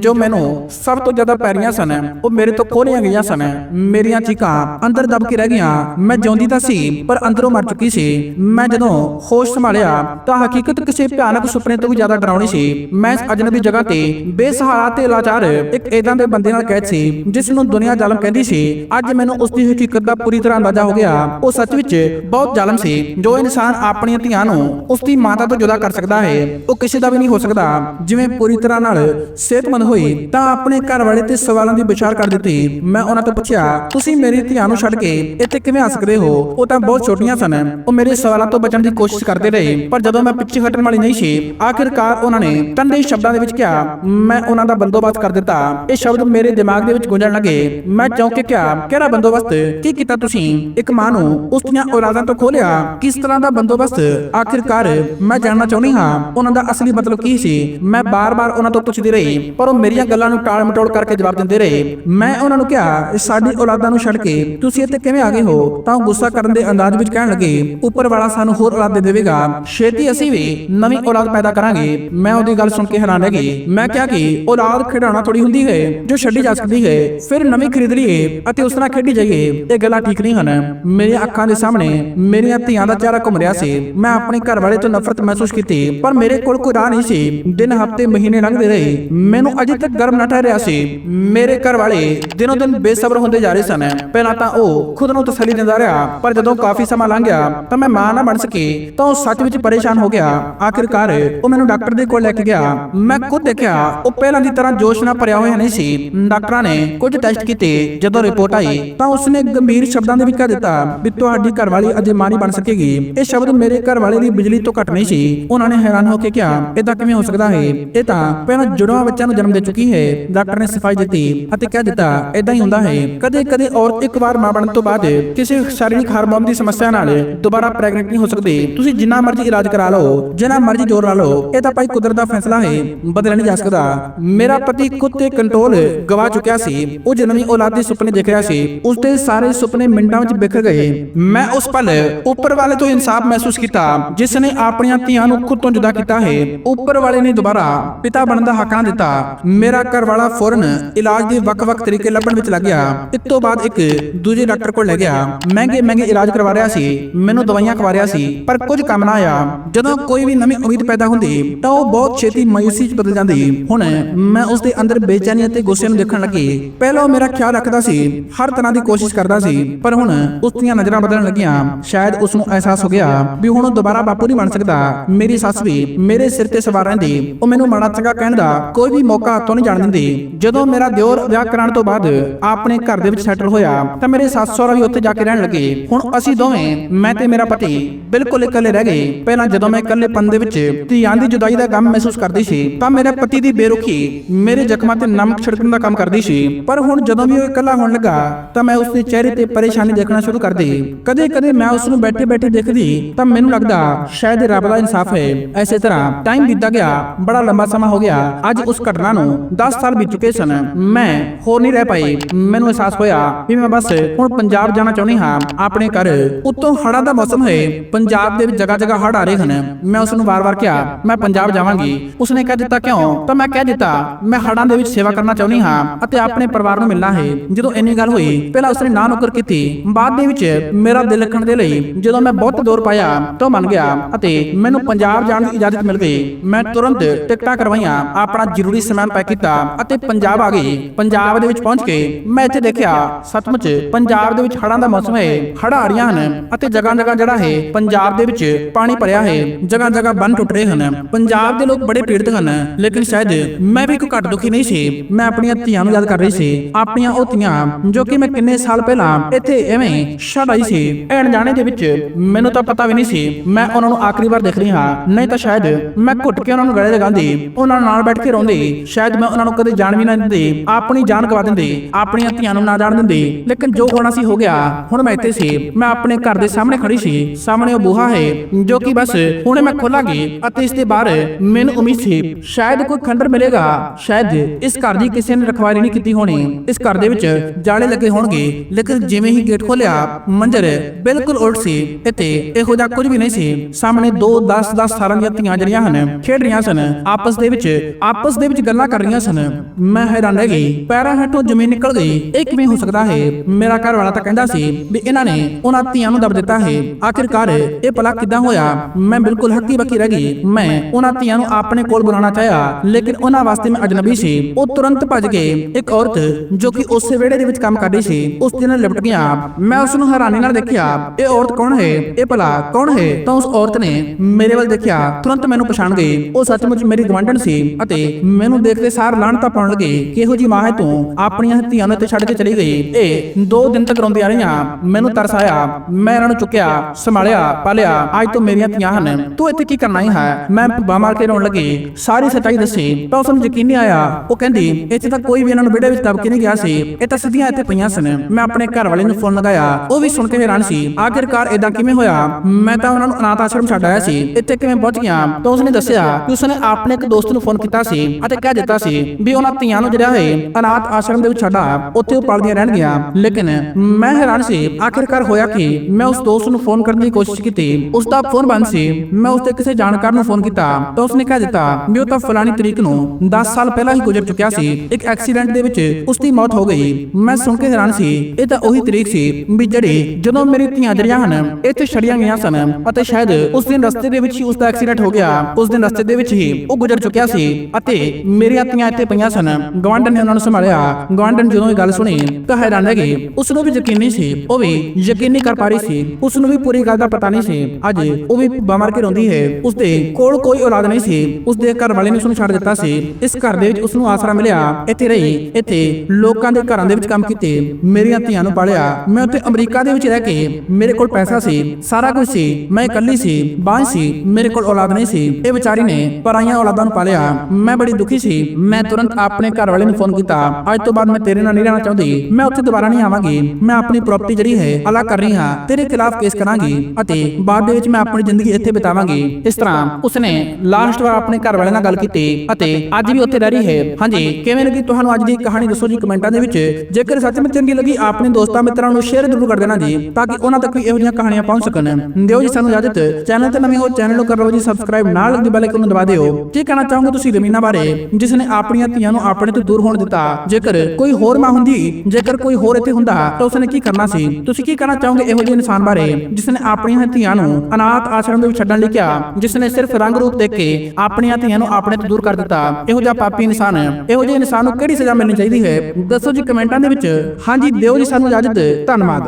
ਜੋ ਮੈਨੂੰ ਸਭ ਤੋਂ ਜ਼ਿਆਦਾ ਪੈਰੀਆਂ ਸਨ ਉਹ ਮੇਰੇ ਤੋਂ ਖੋਲੀਆਂ ਗਈਆਂ ਸਨ ਮੇਰੀਆਂ ਚੀਕਾਂ ਅੰਦਰ ਦਬ ਕੇ ਰਹਿ ਗਈਆਂ ਮੈਂ ਜਿਉਂਦੀ ਤਾਂ ਸੀ ਪਰ ਅੰਦਰੋਂ ਮਰ ਚੁੱਕੀ ਸੀ ਮੈਂ ਜਦੋਂ ਹੋਸ਼ ਸੰਭਾਲਿਆ ਤਾਂ ਹਕੀਕਤ ਕਿਸੇ ਭਿਆਨਕ ਸੁਪਨੇ ਤੋਂ ਵੀ ਜ਼ਿਆਦਾ ਡਰਾਉਣੀ ਸੀ ਮੈਂ ਇਸ ਅਜਨਬੀ ਜਗ੍ਹਾ ਤੇ ਬੇਸਹਾਰਾ ਤੇ ਲਾਚਾਰ ਇੱਕ ਇਦਾਂ ਦੇ ਬੰਦੇ ਨਾਲ ਕੈਦ ਸੀ, ਜਿਸ ਨੂੰ ਦੁਨੀਆ ਜ਼ਾਲਮ ਕਹਿੰਦੀ ਸੀ। ਅੱਜ ਮੈਨੂੰ ਉਸ ਦੀ ਹਕੀਕਤ ਦਾ ਪੂਰੀ ਤਰ੍ਹਾਂ ਅੰਦਾਜ਼ਾ ਹੋ ਗਿਆ। ਉਹ ਸੱਚ ਵਿੱਚ ਬਹੁਤ ਜ਼ਾਲਮ ਸੀ, ਜੋ ਇਨਸਾਨ ਆਪਣੀਆਂ ਧੀਆਂ ਨੂੰ ਉਸ ਦੀ ਮਾਤਾ ਤੋਂ ਜੁਦਾ ਕਰ ਸਕਦਾ ਹੈ। ਉਹ ਕਿਸੇ ਦਾ ਵੀ ਨਹੀਂ ਹੋ ਸਕਦਾ। ਜਿਵੇਂ ਪੂਰੀ ਤਰ੍ਹਾਂ ਨਾਲ ਸਿਹਤਮੰਦ ਹੋਈ, ਤਾਂ ਆਪਣੇ ਘਰ ਵਾਲੇ ਤੇ ਸਵਾਲਾਂ ਦੀ ਵਿਚਾਰ ਕਰ ਦਿੱਤੀ। ਮੈਂ ਉਹਨਾਂ ਤੋਂ ਪੁੱਛਿਆ, ਤੁਸੀਂ ਮੇਰੀ ਧੀਆਂ ਨੂੰ ਛੱਡ ਕੇ ਇੱਥੇ ਕਿਵੇਂ ਆ ਸਕਦੇ ਹੋ? ਉਹ ਤਾਂ ਬਹੁਤ ਛੋਟੀਆਂ ਸਨ। ਉਹ ਮੇਰੇ ਸਵਾਲਾਂ ਤੋਂ ਬਚਣ ਦੀ ਕੋਸ਼ਿਸ਼ ਕਰਦੇ ਰਹੇ। ਪਰ ਜਦੋਂ ਮੈਂ ਪਿੱਛੇ ਹਟਣ ਵਾਲੀ ਨਹੀਂ ਸੀ, ਆਖਿਰਕਾਰ ਉਹਨਾਂ ਨੇ ਠੰਡੇ ਸ਼ਬਦਾਂ ਦੇ ਵਿੱਚ ਕਿਹਾ, ਮੈਂ ਉਹਨਾਂ ਦਾ ਬੰਦੋਬਸਤ ਕਰ ਦਿੱਤਾ। ਇਹ ਸ਼ਬਦ ਮੇਰੇ ਦਿਮਾਗ ਦੇ ਵਿੱਚ ਗੁੰਜਣ ਲੱਗੇ, ਮੈਂ ਚੌਂਕੇ ਕਿਹਾ, ਕਿਹੜਾ ਬੰਦੋਬਸਤ? ਕੀ ਕੀਤਾ ਤੁਸੀਂ? ਇੱਕ ਮਾਂ ਨੂੰ ਉਸ ਦੀਆਂ ਔਲਾਦਾਂ ਤੋਂ ਖੋਲਿਆ? ਕਿਸ ਤਰ੍ਹਾਂ ਦਾ ਬੰਦੋਬਸਤ? ਆਖਿਰਕਾਰ ਮੈਂ ਜਾਣਨਾ ਚਾਹੁੰਦੀ ਹਾਂ, ਉਹਨਾਂ ਦਾ ਅਸਲੀ ਮਤਲਬ ਕੀ ਸੀ? ਮੈਂ ਬਾਰ-ਬਾਰ ਉਹਨਾਂ ਤੋਂ ਪੁੱਛਦੀ ਰਹੀ, ਪਰ ਉਹ ਮੇਰੀਆਂ ਗੱਲਾਂ ਨੂੰ ਟਾਲ ਮਟੋਲ ਕਰਕੇ ਜਵਾਬ ਦਿੰਦੇ ਰਹੇ। ਮੈਂ ਉਹਨਾਂ ਨੂੰ ਕਿਹਾ, ਸਾਡੀ ਔਲਾਦਾਂ ਨੂੰ ਛੱਡ ਕੇ ਤੁਸੀਂ ਇੱਥੇ ਕਿਵੇਂ ਆ ਗਏ ਹੋ? ਤਾਂ ਉਹ ਗੁੱਸਾ ਕਰਨ ਦੇ ਅੰਦਾਜ਼ ਵਿੱਚ ਕਹਿਣ ਲੱਗੇ, ਉੱਪਰ ਵਾਲਾ ਸਾਨੂੰ ਹੋਰ ਔਲਾਦ ਦੇਵੇਗਾ। ਛੇਤੀ ਅਸੀਂ ਵੀ ਨਵੀਂ ਔਲਾਦ ਪੈਦਾ ਕਰਾਂਗੇ। ਮੈਂ ਉਹਦੀ ਗੱਲ ਸੁਣ ਕੇ ਹੈਰਾਨ ਰਹਿ ਗਈ। ਮੈਂ ਕਿਹਾ ਕਿ ਔਲਾਦ ਖਿਡਾਉਣਾ ਥੋੜੀ ਹੁੰਦੀ ਹੈ, ਜੋ ਛੱਡੀ ਜਾ ਸਕਦੀ ਗਏ, ਫਿਰ ਨਵੀਂ ਖਰੀਦ ਲਈਏ ਅਤੇ ਉਸ ਨਾਲ ਖੇਡੀ ਜਾਈਏ। ਇਹ ਗੱਲਾਂ ਠੀਕ ਨਹੀਂ ਹਨ। ਮੇਰੀਆਂ ਅੱਖਾਂ ਦੇ ਸਾਹਮਣੇ ਮੇਰੀਆਂ ਧੀਆਂ ਦਾ ਚਿਹਰਾ ਘੁੰਮ ਰਿਹਾ ਸੀ। ਮੈਂ ਆਪਣੇ ਘਰ ਵਾਲੇ ਤੋਂ ਨਫ਼ਰਤ ਮਹਿਸੂਸ ਕੀਤੀ, ਪਰ ਮੇਰੇ ਕੋਲ ਕੋਈ ਰਾਹ ਨਹੀਂ ਸੀ। ਦਿਨ, ਹਫ਼ਤੇ, ਮਹੀਨੇ ਲੰਘਦੇ ਰਹੇ। ਮੈਨੂੰ ਅਜੇ ਤੱਕ ਗਰਮ ਨਾ ਠਹਿਰਿਆ ਸੀ। ਮੇਰੇ ਘਰ ਵਾਲੇ ਦਿਨੋਂ ਦਿਨ ਬੇਸਬਰ ਹੁੰਦੇ ਜਾ ਰਹੇ ਸਨ। ਪਹਿਲਾਂ ਤਾਂ ਉਹ ਖੁਦ ਨੂੰ ਤਸੱਲੀ ਦਿੰਦਾ ਰਿਹਾ, ਪਰ ਜਦੋਂ ਕਾਫੀ ਸਮਾਂ ਲੰਘ ਗਿਆ, ਤਾਂ ਮੈਂ ਮਾਂ ਨਾ ਬਣ ਸਕੀ, ਤਾਂ ਉਹ ਸੱਚ ਵਿੱਚ ਪਰੇਸ਼ਾਨ ਹੋ ਗਿਆ। ਆਖਿਰਕਾਰ ਉਹ ਮੈਨੂੰ ਡਾਕਟਰ ਦੇ ਕੋਲ ਲੈ ਕੇ ਗਿਆ। ਮੈਂ ਖੁਦ ਦੇਖਿਆ, ਉਹ ਪਹਿਲਾਂ ਦੀ ਤਰ੍ਹਾਂ ਜੋਸ਼ ਨਾਲ ਭਰਿਆ ਹੋਇਆ ਨਹੀਂ ਸੀ। ਡਾਕਟਰ ਨੇ ਕੁਝ ਟੈਸਟ ਕੀਤੇ। ਜਦੋਂ ਰਿਪੋਰਟ ਆਈ ਤਾਂ ਉਸਨੇ ਗੰਭੀਰ ਸ਼ਬਦਾਂ ਦੇ ਵਿੱਚ ਕਹਿ ਦਿੱਤਾ ਵੀ ਤੁਹਾਡੀ ਘਰਵਾਲੀ ਅਜੇ ਮਾਂ ਨਹੀਂ ਬਣ ਸਕੇਗੀ। ਇਹ ਸ਼ਬਦ ਮੇਰੇ ਘਰਵਾਲੇ ਦੀ ਬਿਜਲੀ ਤੋਂ ਘੱਟ ਨਹੀਂ ਸੀ। ਉਹਨਾਂ ਨੇ ਹੈਰਾਨ ਹੋ ਕੇ ਕਿਹਾ ਤਾਂ ਕਿਵੇਂ ਹੋ ਸਕਦਾ ਹੈ? ਇਹ ਤਾਂ ਪਹਿਲਾਂ ਜੁੜਵਾ ਬੱਚਿਆਂ ਨੂੰ ਜਨਮ ਦੇ ਚੁੱਕੀ ਹੈ। ਡਾਕਟਰ ਨੇ ਸਫ਼ਾਈ ਦਿੱਤੀ ਅਤੇ ਕਹਿ ਦਿੱਤਾ ਇਦਾਂ ਹੀ ਹੁੰਦਾ ਹੈ। ਕਦੇ ਕਦੇ ਔਰਤ ਇੱਕ ਵਾਰ ਮਾਂ ਬਣਨ ਤੋਂ ਬਾਅਦ ਕਿਸੇ ਸਰੀਰਕ ਹਾਰਮੋਨ ਦੀ ਸਮੱਸਿਆ ਨਾਲ ਦੁਬਾਰਾ ਪ੍ਰੈਗਨੈਂਟ ਨਹੀਂ ਹੋ ਸਕਦੀ। ਤੁਸੀਂ ਜਿੰਨਾ ਮਰਜ਼ੀ ਇਲਾਜ ਕਰਾ ਲਓ ਜਿੰਨਾ ਮਰਜ਼ੀ ਜ਼ੋਰ ਲਾ ਲਓ ਇਹ ਤਾਂ ਭਾਈ ਕੁਦਰਤ ਦਾ ਫੈਸਲਾ ਹੈ। ਬਦਲਿਆ ਨਹੀਂ ਜਾ ਸਕਦਾ। ਮੇਰਾ ਪਤੀ ਖੁਦ ਤੇ ਕੰਟਰੋਲ ਗਵਾ ਚੁੱਕਿਆ ਸੀ, ਉਹ ਜਨਮੀ ਔਲਾਦ ਦੇ ਸੁਪਨੇ ਦੇਖ ਰਿਹਾ ਸੀ, ਉਸ ਦੇ ਸਾਰੇ ਸੁਪਨੇ ਮਿੰਟਾਂ ਵਿੱਚ ਬਿਖਰ ਗਏ। ਮੈਂ ਉਸ ਪਲ ਉੱਪਰ ਵਾਲੇ ਤੋਂ ਇਨਸਾਫ ਮਹਿਸੂਸ ਕੀਤਾ, ਜਿਸ ਨੇ ਆਪਣੀਆਂ ਧੀਆਂ ਨੂੰ ਖੁਦ ਤੋਂ ਜੁਦਾ ਕੀਤਾ ਹੈ। ਉੱਪਰ ਵਾਲੇ ਨੇ ਦੁਬਾਰਾ ਪਿਤਾ ਬਣਨ ਦਾ ਹੱਕ ਦਿੱਤਾ। ਮੇਰਾ ਘਰ ਵਾਲਾ ਫੌਰਨ ਇਲਾਜ ਦੇ ਵੱਖ-ਵੱਖ ਤਰੀਕੇ ਲੱਭਣ ਵਿੱਚ ਲੱਗ ਗਿਆ। ਇਸ ਤੋਂ ਬਾਅਦ ਇੱਕ ਦੂਜੇ ਡਾਕਟਰ ਕੋਲ ਲੈ ਗਿਆ। ਮਹਿੰਗੇ ਮਹਿੰਗੇ ਇਲਾਜ ਕਰਵਾ ਰਿਹਾ ਸੀ। ਮੈਨੂੰ ਦਵਾਈਆਂ ਖਵਾ ਰਿਹਾ ਸੀ, ਪਰ ਕੁਝ ਕੰਮ ਨਾ ਆਇਆ। ਜਦੋਂ ਕੋਈ ਵੀ ਨਵੀਂ ਉਮੀਦ ਪੈਦਾ ਹੁੰਦੀ, ਤਾਂ ਉਹ ਬਹੁਤ ਛੇਤੀ ਮਾਇੂਸੀ 'ਚ ਬਦਲ ਜਾਂਦੀ। ਹੁਣ ਮੈਂ ਉਸ ਦੇ ਅੰਦਰ ਬੇਚੈਨੀ ਅਤੇ ਗੁੱਸੇ ਨੂੰ ਦੇਖਣ ਲੱਗੀ। ਪਹਿਲਾਂ ਉਹ ਮੇਰਾ ਖਿਆਲ ਰੱਖਦਾ ਸੀ, ਹਰ ਤਰ੍ਹਾਂ ਦੀ ਕੋਸ਼ਿਸ਼ ਕਰਦਾ ਸੀ, ਪਰ ਹੁਣ ਉਸ ਦੀਆਂ ਨਜ਼ਰਾਂ ਬਦਲਣ ਲੱਗੀਆਂ। ਸ਼ਾਇਦ ਉਸ ਨੂੰ ਅਹਿਸਾਸ ਹੋ ਗਿਆ ਵੀ ਹੁਣ ਉਹ ਦੁਬਾਰਾ ਬਾਪੂ ਨਹੀਂ ਬਣ ਸਕਦਾ। ਮੇਰੀ ਸੱਸ ਵੀ ਮੇਰੇ ਸਿਰ ਤੇ ਸਵਾਰ ਰਹਿੰਦੀ। ਉਹ ਮੈਨੂੰ ਮਾੜਾ ਚੰਗਾ ਕਹਿਣ ਦਾ ਕੋਈ ਵੀ ਮੌਕਾ ਹੱਥੋਂ ਨਹੀਂ ਜਾਣ ਦਿੰਦੀ। ਜਦੋਂ ਮੇਰਾ ਦਿਓਰ ਵਿਆਹ ਕਰਾਉਣ ਤੋਂ ਬਾਅਦ ਆਪਣੇ ਘਰ ਦੇ ਵਿੱਚ ਸੈਟਲ ਹੋਇਆ, ਤਾਂ ਮੇਰੇ ਸੱਸ ਸਹੁਰਾ ਵੀ ਉੱਥੇ ਜਾ ਕੇ ਰਹਿਣ ਲੱਗੇ। ਹੁਣ ਅਸੀਂ ਦੋਵੇਂ, ਮੈਂ ਤੇ ਮੇਰਾ ਪਤੀ, ਬਿਲਕੁਲ ਇਕੱਲੇ ਰਹਿ ਗਏ। ਪਹਿਲਾਂ ਜਦੋਂ ਮੈਂ ਇਕੱਲੇਪਨ ਦੇ ਵਿੱਚ ਧੀਆਂ ਦੀ ਜੁਦਾਈ ਦਾ ਗਮ ਮਹਿਸੂਸ ਕਰਦੀ ਸੀ, ਤਾਂ ਮੇਰੇ ਪਤੀ ਦੀ ਬੇਰੁਖੀ ਮੇਰੇ ਜ਼ਖਮਾਂ ਤੇ ਨਮਕ ਛਿੜਕਣ ਦਾ ਕੰਮ ਕਰਦੀ ਸੀ, ਪਰ ਹੁਣ ਜਦੋਂ ਵੀ ਉਹ ਇਕੱਲਾ ਹੋਣ ਲੱਗਾ, ਤਾਂ ਮੈਂ ਉਸ ਦੇ ਚਿਹਰੇ ਤੇ ਪਰੇਸ਼ਾਨੀ ਦੇਖਣਾ ਸ਼ੁਰੂ ਕਰ ਦਿੱਤੀ। ਕਦੇ-ਕਦੇ ਮੈਂ ਉਸ ਨੂੰ ਬੈਠੇ-ਬੈਠੇ ਦੇਖਦੀ, ਤਾਂ ਮੈਨੂੰ ਲੱਗਦਾ ਸ਼ਾਇਦ ਰੱਬ ਦਾ ਇਨਸਾਫ ਹੈ। ਐਸੇ ਤਰ੍ਹਾਂ ਟਾਈਮ ਬੀਤਦਾ ਗਿਆ, ਬੜਾ ਲੰਬਾ ਸਮਾਂ ਹੋ ਗਿਆ। ਅੱਜ ਉਸ ਘਟਨਾ ਨੂੰ 10 ਸਾਲ ਬੀਤ ਚੁੱਕੇ ਸਨ। ਮੈਂ ਹੋਰ ਨਹੀਂ ਰਹਿ ਪਾਈ। ਮੈਨੂੰ ਅਹਿਸਾਸ ਹੋਇਆ ਵੀ ਮੈਂ ਬਸ ਹੁਣ ਪੰਜਾਬ ਜਾਣਾ ਚਾਹੁੰਦੀ ਹਾਂ। ਆਪਣੇ ਘਰ ਉਤੋਂ ਹੜ੍ਹਾਂ ਦਾ ਮੌਸਮ ਹੈ। ਪੰਜਾਬ ਦੇ ਵਿੱਚ ਜਗ੍ਹਾ ਜਗ੍ਹਾ ਹੜ ਆ ਰਹੇ ਹਨ। ਮੈਂ ਉਸ ਨੂੰ ਵਾਰ-ਵਾਰ ਕਿਹਾ, ਮੈਂ ਪੰਜਾਬ ਜਾਵਾਂਗੀ। ਉਸਨੇ ਕਹਿ ਦਿੱਤਾ, ਕਿਉਂ? ਤਾਂ ਮੈਂ ਕਹਿ ਦਿੱਤਾ, ਮੈਂ ਹੜਾਂ ਦੇ ਵਿੱਚ ਸੇਵਾ ਕਰਨਾ ਚਾਹੁੰਦੀ ਹਾਂ ਅਤੇ ਆਪਣੇ ਪਰਿਵਾਰ ਨੂੰ ਮਿਲਣਾ ਹੈ। ਜਦੋਂ ਇੰਨੀ ਗੱਲ ਹੋਈ, ਪਹਿਲਾਂ ਉਸਨੇ ਨਾ ਨੁਕਰ ਕੀਤੀ। ਬਾਅਦ ਦੇ ਵਿੱਚ ਮੇਰਾ ਦਿਲ ਰੱਖਣ ਦੇ ਲਈ ਜਦੋਂ ਮੈਂ ਬਹੁਤ ਦੌਰ ਪਾਇਆ ਤਾਂ ਮੰਨ ਗਿਆ ਅਤੇ ਮੈਨੂੰ ਪੰਜਾਬ ਜਾਣ ਦੀ ਇਜਾਜ਼ਤ ਮਿਲ ਗਈ। ਮੈਂ ਤੁਰੰਤ ਟਿਕਟਾਂ ਕਰਵਾਈਆਂ, ਆਪਣਾ ਜ਼ਰੂਰੀ ਸਮਾਨ ਪੈਕ ਕੀਤਾ ਅਤੇ ਪੰਜਾਬ ਆ ਗਈ ਪੰਜਾਬ ਦੇ ਵਿੱਚ ਪਹੁੰਚ ਕੇ ਮੈਂ ਇੱਥੇ ਦੇਖਿਆ, ਸੱਚਮੁੱਚ ਪੰਜਾਬ ਦੇ ਵਿੱਚ ਹੜ੍ਹਾਂ ਦਾ ਮੌਸਮ ਹੈ। ਹੜ੍ਹਾਂ ਆ ਰਹੀਆਂ ਹਨ ਅਤੇ ਜਗ੍ਹਾ ਜਗ੍ਹਾ ਜਿਹੜਾ ਹੈ, ਪੰਜਾਬ ਦੇ ਵਿੱਚ ਪਾਣੀ ਭਰਿਆ ਹੈ। ਜਗ੍ਹਾ ਜਗ੍ਹਾ ਬੰਨ ਟੁੱਟ ਰਹੇ ਹਨ। ਪੰਜਾਬ ਦੇ ਲੋਕ ਬੜੇ ਪੀੜਤ ਹਨ, ਲੇਕਿਨ ਸ਼ਾਇਦ ਮੈਂ ਵੀ ਕੋਈ ਘੱਟ ਦੁਖੀ ਨਹੀਂ ਸੀ। ਮੈਂ ਆਪਣੀਆਂ ਧੀਆਂ ਨੂੰ ਯਾਦ ਕਰ ਰਹੀ ਸੀ। ਆਪਣੀਆਂ ਉਹ ਧੀਆਂ ਜੋ ਕਿ ਮੈਂ ਕਿੰਨੇ ਸਾਲ ਪਹਿਲਾਂ ਇੱਥੇ ਐਵੇਂ ਛੱਡ ਆਈ ਸੀ। ਐਣ ਜਾਣੇ ਦੇ ਵਿੱਚ ਮੈਨੂੰ ਤਾਂ ਪਤਾ ਵੀ ਨਹੀਂ ਸੀ। ਮੈਂ ਉਹਨਾਂ ਨੂੰ ਆਖਰੀ ਵਾਰ ਦੇਖ ਰਹੀ ਹਾਂ। ਨਹੀਂ ਤਾਂ ਸ਼ਾਇਦ ਮੈਂ ਘੁੱਟ ਕੇ ਉਹਨਾਂ ਨੂੰ ਗਲੇ ਲਗਾਉਂਦੀ। ਉਹਨਾਂ ਨਾਲ ਬੈਠ ਕੇ ਰੋਂਦੀ। ਸ਼ਾਇਦ ਮੈਂ ਉਹਨਾਂ ਨੂੰ ਕਦੇ ਜਾਣ ਵੀ ਨਾ ਦਿੰਦੀ। ਆਪਣੀ ਜਾਨ ਗਵਾ ਦਿੰਦੀ। ਆਪਣੀਆਂ ਧੀਆਂ ਨੂੰ ਨਾ ਜਾਣ ਦਿੰਦੀ। ਲੇਕਿਨ ਜੋ ਹੋਣਾ ਸੀ ਹੋ ਗਿਆ। ਹੁਣ ਮੈਂ ਇੱਥੇ ਸੀ। ਮੈਂ ਆਪਣੇ ਘਰ ਦੇ ਸਾਹਮਣੇ ਖੜੀ ਸੀ। ਸਾਹਮਣੇ ਉਹ ਬੂਹਾ ਹੈ, ਜੋ ਕਿ ਬਸ ਹੁਣੇ ਮੈਂ ਖੋਲਾਂਗੀ ਅਤੇ ਇਸ ਦੇ ਬਾਹਰ ਮੈਨੂੰ ਉਮੀਦ ਸੀ, ਸ਼ਾਇਦ ਕੋਈ ਖੰਡਰ ਮਿਲੇਗਾ। ਸ਼ਾਇਦ ਇਸ ਘਰ ਦੀ ਕਿਸੇ ਨੇ ਰਖਵਾਈ ਰਖਵਾਲੀ ਨਹੀਂ ਕੀਤੀ ਹੋਣੀ। ਇਸ ਘਰ ਦੇ ਵਿੱਚ ਜਾਲੇ ਲੱਗੇ ਹੋਣਗੇ। ਲੇਕਿਨ ਜਿਵੇਂ ਹੀ ਗੇਟ ਖੋਲਿਆ ਮੰਜ਼ਰ ਬਿਲਕੁਲ ਉਲਟ ਸੀ। ਇੱਥੇ ਇਹੋ ਜਿਹਾ ਕੁਝ ਵੀ ਨਹੀਂ ਸੀ। ਸਾਹਮਣੇ ਦੋ 10 10 ਸਾਲਾਂ ਦੀਆਂ ਧੀਆਂ ਜਿਹੜੀਆਂ ਹਨ, ਖੇਡ ਰਹੀਆਂ ਸਨ। ਆਪਸ ਦੇ ਵਿੱਚ, ਆਪਸ ਦੇ ਵਿੱਚ ਗੱਲਾਂ ਕਰ ਰਹੀਆਂ ਸਨ। ਮੈਂ ਹੈਰਾਨ ਰਹਿ ਗਈ। ਪੈਰਾਂ ਹੇਠੋਂ ਜ਼ਮੀਨ ਨਿਕਲ ਗਈ। ਇਹ ਕਿਵੇਂ ਹੋ ਸਕਦਾ ਹੈ? ਮੇਰਾ ਘਰ ਵਾਲਾ ਤਾਂ ਕਹਿੰਦਾ ਸੀ ਵੀ ਇਹਨਾਂ ਨੇ ਉਹਨਾਂ ਧੀਆਂ ਨੂੰ ਦਬ ਦਿੱਤਾ ਹੈ। ਆਖਿਰਕਾਰ ਇਹ ਭਲਾ ਕਿਦਾਂ ਹੋਇਆ? ਮੈਂ ਬਿਲਕੁਲ ਹੱਕੀ ਬੱਕੀ ਰਹਿ ਗਈ। ਮੈਂ ਉਹਨਾਂ ਧੀਆਂ ਨੂੰ ਆਪਣੇ ਕੋਲ ਬੁਲਾਉਣਾ ਚਾਹਿਆ। ਲੇਕਿਨ ਉਹਨਾਂ ਵਾਸਤੇ ਮੈਂ ਅਜਨਬੀ ਸੀ। ਉਹ ਤੁਰੰਤ ਭੱਜ ਕੇ ਇੱਕ ਔਰਤ ਜੋ ਕਿ ਉਸੇ ਵਿਹੜੇ ਦੇ ਵਿੱਚ ਕੰਮ ਕਰਦੀ ਸੀ, ਉਸ ਦੇ ਨਾਲ ਲਿਪਟ ਗਿਆ ਮੈਂ ਉਸ ਨੂੰ ਹੈਰਾਨੀ ਨਾਲ ਦੇਖਿਆ, ਇਹ ਔਰਤ ਕੌਣ ਹੈ? ਇਹ ਭਲਾ ਕੌਣ ਹੈ? ਤਾਂ ਉਸ ਔਰਤ ਨੇ ਮੇਰੇ ਵੱਲ ਦੇਖਿਆ, ਤੁਰੰਤ ਮੈਨੂੰ ਪਛਾਣ ਗਈ। ਉਹ ਸੱਚਮੁੱਚ ਮੇਰੀ ਗਵਾਂਢਣ ਸੀ ਅਤੇ ਮੈਨੂੰ ਦੇਖਦੇ ਸਾਰ ਲਾਹਣਤਾ ਪਾਉਣ ਲੱਗੇ। ਕਿ ਇਹੋ ਜੀ ਮਾਂ ਹੈ ਤੂੰ? ਆਪਣੀਆਂ ਧੀਆਂ ਨੂੰ ਤੇ ਛੱਡ ਕੇ ਚਲੀ ਗਈ। ਇਹ ਦੋ ਦਿਨ ਤੱਕ ਰੋਂਦੀ ਆ ਰਹੀਆਂ। ਮੈਨੂੰ ਤਰਸ ਆਇਆ। ਮੈਂ ਇਹਨਾਂ ਨੂੰ ਚੁੱਕਿਆ, ਸੰਭਾਲਿਆ, ਪਾਲਿਆ। ਅੱਜ ਤੋਂ ਮੇਰੀਆਂ ਧੀਆਂ ਹਨ। ਤੂੰ ਇੱਥੇ ਕੀ ਕਰਨਾ ਹੀ ਹੈ? ਮੈਂ ਬਾਹ ਮਾਰ ਕੇ ਰੋਣ ਲੱਗੀ। ਸਾਰੀ ਸੱਚਾਈ ਦੱਸੀ। ਤਾਂ ਉਸ ਨੂੰ ਯਕੀਨ ਨਹੀਂ ਆਇਆ। ਉਹ ਕਹਿੰਦੀ, ਇੱਥੇ ਤਾਂ ਕੋਈ ਵੀ ਇਹਨਾਂ ਨੂੰ ਵਿੜੇ ਵਿੱਚ ਦਬ ਨਹੀਂ ਗਿਆ ਸੀ। ਇਹ ਤਾਂ ਸਿੱਧੀਆਂ ਇੱਥੇ ਪਈਆਂ ਸਨ। ਮੈਂ ਆਪਣੇ ਘਰ ਵਾਲੇ ਨੂੰ ਫੋਨ ਲਗਾਇਆ। ਉਹ ਵੀ ਸੁਣ ਕੇ ਹੈਰਾਨ ਸੀ। ਆਖਿਰਕਾਰ ਇਦਾਂ ਕਿਵੇਂ ਹੋਇਆ? ਮੈਂ ਤਾਂ ਉਹਨਾਂ ਨੂੰ ਅਨਾਥ ਆਸ਼ਰਮ ਛੱਡ ਆਇਆ ਸੀ। ਇੱਥੇ ਕਿਵੇਂ ਪਹੁੰਚ ਗਿਆ? ਤਾਂ ਉਸਨੇ ਦੱਸਿਆ ਕਿ ਉਸਨੇ ਆਪਣੇ ਇੱਕ ਦੋਸਤ ਨੂੰ ਫੋਨ ਕੀਤਾ ਸੀ ਅਤੇ ਕਹਿ ਦਿੱਤਾ ਸੀ ਵੀ ਉਹਨਾਂ ਧੀਆਂ ਨੂੰ ਜਿਹੜਾ ਹੈ ਅਨਾਥ ਆਸ਼ਰਮ ਦੇ ਵਿੱਚ ਛੱਡਾ ਉੱਥੇ ਉਹ ਪਲਦੀਆਂ ਰਹਿਣਗੀਆਂ ਲੇਕਿਨ ਮੈਂ ਹੈਰਾਨ ਸੀ। ਆਖਿਰਕਾਰ ਹੋਇਆ ਕਿ? ਮੈਂ ਉਸ ਦੋਸਤ ਨੂੰ ਫੋਨ ਕਰਨ ਦੀ ਕੋਸ਼ਿਸ਼ ਕੀਤੀ। ਉਸ ਦਾ ਫੋਨ ਬੰਦ ਸੀ। ਮੈਂ ਉਸ ਦੇ ਕਿਸੇ ਜਾਣਕਾਰ ਨੂੰ ਫੋਨ ਕੀਤਾ। ਤਾਂ ਉਸਨੇ ਕਹਿ ਦਿੱਤਾ ਵੀ ਉਹ ਤਾਂ ਫਲਾਣੀ ਤਰੀਕ ਨੂੰ 10 ਸਾਲ ਪਹਿਲਾਂ ਹੀ ਗੁਜ਼ਰ ਚੁੱਕਿਆ ਸੀ। ਇੱਕ ਐਕਸੀਡੈਂਟ ਦੇ ਵਿੱਚ ਉਸ ਦੀ ਮੌਤ ਹੋ ਗਈ। ਮੈਂ ਸੁਣ ਕੇ ਹੈਰਾਨ ਸੀ। ਇਹ ਤਾਂ ਉਹੀ ਤਰੀਕ ਸੀ ਵੀ ਜਿਹੜੀ ਜਦੋਂ ਮੇਰੀ ਧੀਆਂ ਜਿਹੜੀਆਂ ਹਨ, ਇੱਥੇ ਛੜੀਆਂ ਗਈਆਂ ਸਨ ਅਤੇ ਸ਼ਾਇਦ ਉਸ ਦਿਨ ਰਸਤੇ ਦੇ ਵਿੱਚ ਹੀ ਉਸ ਦਾ ਐਕਸੀਡੈਂਟ ਹੋ ਗਿਆ। ਉਸ ਦਿਨ ਰਸਤੇ ਦੇ ਵਿੱਚ ਹੀ ਉਹ ਗੁਜ਼ਰ ਚੁੱਕਿਆ ਸੀ ਅਤੇ ਮੇਰੀਆਂ ਧੀਆਂ ਇੱਥੇ ਪਈਆਂ ਸਨ। ਗਵਾਂਢਣ ਨੇ ਉਹਨਾਂ ਨੂੰ ਸੰਭਾਲਿਆ। ਗਵਾਂਢਣ ਜਦੋਂ ਇਹ ਗੱਲ ਸੁਣੀ ਤਾਂ ਹੈਰਾਨ ਰਹਿ ਗਈ। ਉਸ ਨੂੰ ਵੀ ਯਕੀਨ ਨਹੀਂ ਸੀ। ਉਹ ਵੀ ਯਕੀਨ ਨਹੀਂ ਕਰ ਪਾ ਰਹੀ ਸੀ। ਉਸ ਨੂੰ ਵੀ ਪੂਰੀ ਗੱਲ ਦਾ ਪਤਾ ਨਹੀਂ ਸੀ। ਅੱਜ ਉਹ ਵੀ ਬਮਰ ਕੇ ਰੋਂਦੀ ਹੈ। ਉਸ ਦੇ ਕੋਲ ਕੋਈ ਔਲਾਦ ਨਹੀਂ ਸੀ। ਉਸ ਦੇ ਘਰ ਵਾਲੇ ਨੇ ਉਸ ਨੂੰ ਛੱਡ ਦਿੱਤਾ ਸੀ। ਇਸ ਘਰ ਦੇ ਵਿੱਚ ਉਸ ਨੂੰ ਆਸਰਾ ਮਿਲਿਆ। ਇੱਥੇ ਰਹੀ। ਇੱਥੇ ਲੋਕਾਂ ਦੇ ਘਰਾਂ ਦੇ ਵਿੱਚ ਕੰਮ ਕੀਤੇ, ਮੇਰੀਆਂ ਧੀਆਂ ਨੂੰ ਪਾਲਿਆ। ਮੈਂ ਉੱਥੇ ਅਮਰੀਕਾ ਦੇ ਵਿੱਚ ਰਹਿ ਕੇ ਮੇਰੇ ਕੋਲ ਪੈਸਾ ਸੀ, ਸਾਰਾ ਕੁਝ ਸੀ। ਮੈਂ ਇਕੱਲੀ ਸੀ, ਬਾਂਝ ਸੀ, ਮੇਰੇ ਕੋਲ ਔਲਾਦ ਨਹੀਂ ਸੀ। ਇਹ ਵਿਚਾਰੀ ਨੇ ਪਰਾਈਆਂ ਔਲਾਦਾਂ ਨੂੰ ਪਾਲਿਆ। ਮੈਂ ਬੜੀ ਦੁਖੀ ਸੀ। ਮੈਂ ਤੁਰੰਤ ਆਪਣੇ ਘਰ ਵਾਲੇ ਨੂੰ ਫੋਨ ਕੀਤਾ। ਅੱਜ ਤੋਂ ਬਾਅਦ ਮੈਂ ਤੇਰੇ ਨਾਲ ਨਹੀਂ ਰਹਿਣਾ ਚਾਹੁੰਦੀ। ਮੈਂ ਉੱਥੇ ਦੁਬਾਰਾ ਨਹੀਂ ਆਵਾਂਗੀ। ਮੈਂ ਆਪਣੀ ਪ੍ਰਾਪਰਟੀ ਜਿਹੜੀ ਹੈ ਅਲਾ ਕਰ ਰਹੀ ਹਾਂ। ਤੇਰੇ ਖਿਲਾਫ ਕੇਸ ਕਰਾਂਗੀ ਅਤੇ ਬਾਅਦ ਦੇ ਵਿੱਚ ਮੈਂ ਆਪਣੀ ਜ਼ਿੰਦਗੀ ਇੱਥੇ ਬਿਤਾਵਾਂਗੀ। ਇਸ ਤਰ੍ਹਾਂ ਉਸਨੇ ਲਾਸਟ ਵਾਰ ਆਪਣੇ ਘਰ ਵਾਲੇ ਨਾਲ ਗੱਲ ਕੀਤੀ ਅਤੇ ਅੱਜ ਵੀ ਉੱਥੇ ਰਹਿ ਰਹੀ ਹੈ। ਹਾਂਜੀ, ਕਿਵੇਂ ਲੱਗੀ ਤੁਹਾਨੂੰ ਅੱਜ ਦੀ ਕਹਾਣੀ ਦੱਸੋ ਜੀ ਕਮੈਂਟਾਂ ਦੇ ਵਿੱਚ। ਜੇਕਰ ਸੱਚ ਵਿੱਚ ਚੰਗੀ ਲੱਗੀ ਆਪਣੇ ਦੋਸਤਾਂ ਮਿੱਤਰਾਂ ਨੂੰ ਸ਼ੇਅਰ ਜ਼ਰੂਰ ਕਰ ਦੇਣਾ ਜੀ ਤਾਂ ਕਿ ਉਹਨਾਂ ਤੱਕ ਵੀ ਇਹੋ ਜਿਹੀਆਂ ਕਹਾਣੀਆਂ ਪਹੁੰਚ ਸਕਣ। ਦਿਓ ਜੀ ਸਾਨੂੰ ਇਜਾਜ਼ਤ। ਚੈਨਲ ਤੇ ਨਵੇਂ ਹੋ ਚੈਨਲ ਨੂੰ ਕਰ ਲਓ ਜੀ ਸਬਸਕ੍ਰਾਈਬ। ਨਾਲ ਲੱਗਦੀ ਬੈਲ ਆਈਕਨ ਨੂੰ ਦਬਾ ਦਿਓ। ਕੀ ਕਹਿਣਾ ਚਾਹੋਗੇ ਤੁਸੀਂ ਰਮੀਨਾ ਬਾਰੇ ਜਿਸ ਨੇ ਆਪਣੀਆਂ ਧੀਆਂ ਨੂੰ ਆਪਣੇ ਤੋਂ ਦੂਰ ਹੋਣ ਦਿੱਤਾ? ਜੇਕਰ ਕੋਈ ਹੋਰ ਮਾਂ ਹੁੰਦੀ ਜੇਕਰ ਕੋਈ ਹੋਰ ਇੱਥੇ ਹੁੰਦਾ ਤਾਂ ਉਸਨੇ ਕੀ ਕਰਨਾ ਸੀ? ਤੁਸੀਂ ਕੀ ਕਹਿਣਾ ਚਾਹੋਗੇ ਇਹੋ ਜਿਹੇ ਇਨਸਾਨ ਬਾਰੇ ਜਿਸ ਨੇ ਆਪਣੀਆਂ ਧੀਆਂ ਨੂੰ ਅਨਾਥ ਆਸ਼ਰਮ ਦੇ ਵਿੱਚ ਛੱਡਣ ਲਈ ਕਿਹਾ ਜਿਸ ਨੇ ਸਿਰਫ ਰੰਗ ਰੂਪ ਦੇਖ ਕੇ ਆਪਣੀਆਂ ਧੀਆਂ ਨੂੰ ਆਪਣੇ ਤੋਂ ਦੂਰ ਕਰ ਦਿੱਤਾ? ਇਹੋ ਜਿਹਾ ਪਾਪੀ ਇਨਸਾਨ ਇਹੋ ਜਿਹੇ ਇਨਸਾਨ ਨੂੰ ਕਿਹੜੀ ਸਜ਼ਾ ਮਿਲਣੀ ਚਾਹੀਦੀ ਹੈ। ਦੱਸੋ ਜੀ ਕਮੈਂਟਾਂ ਦੇ ਵਿੱਚ। ਹਾਂਜੀ ਦਿਓ ਜੀ ਸਾਨੂੰ ਇਜਾਜ਼ਤ। ਧੰਨਵਾਦ।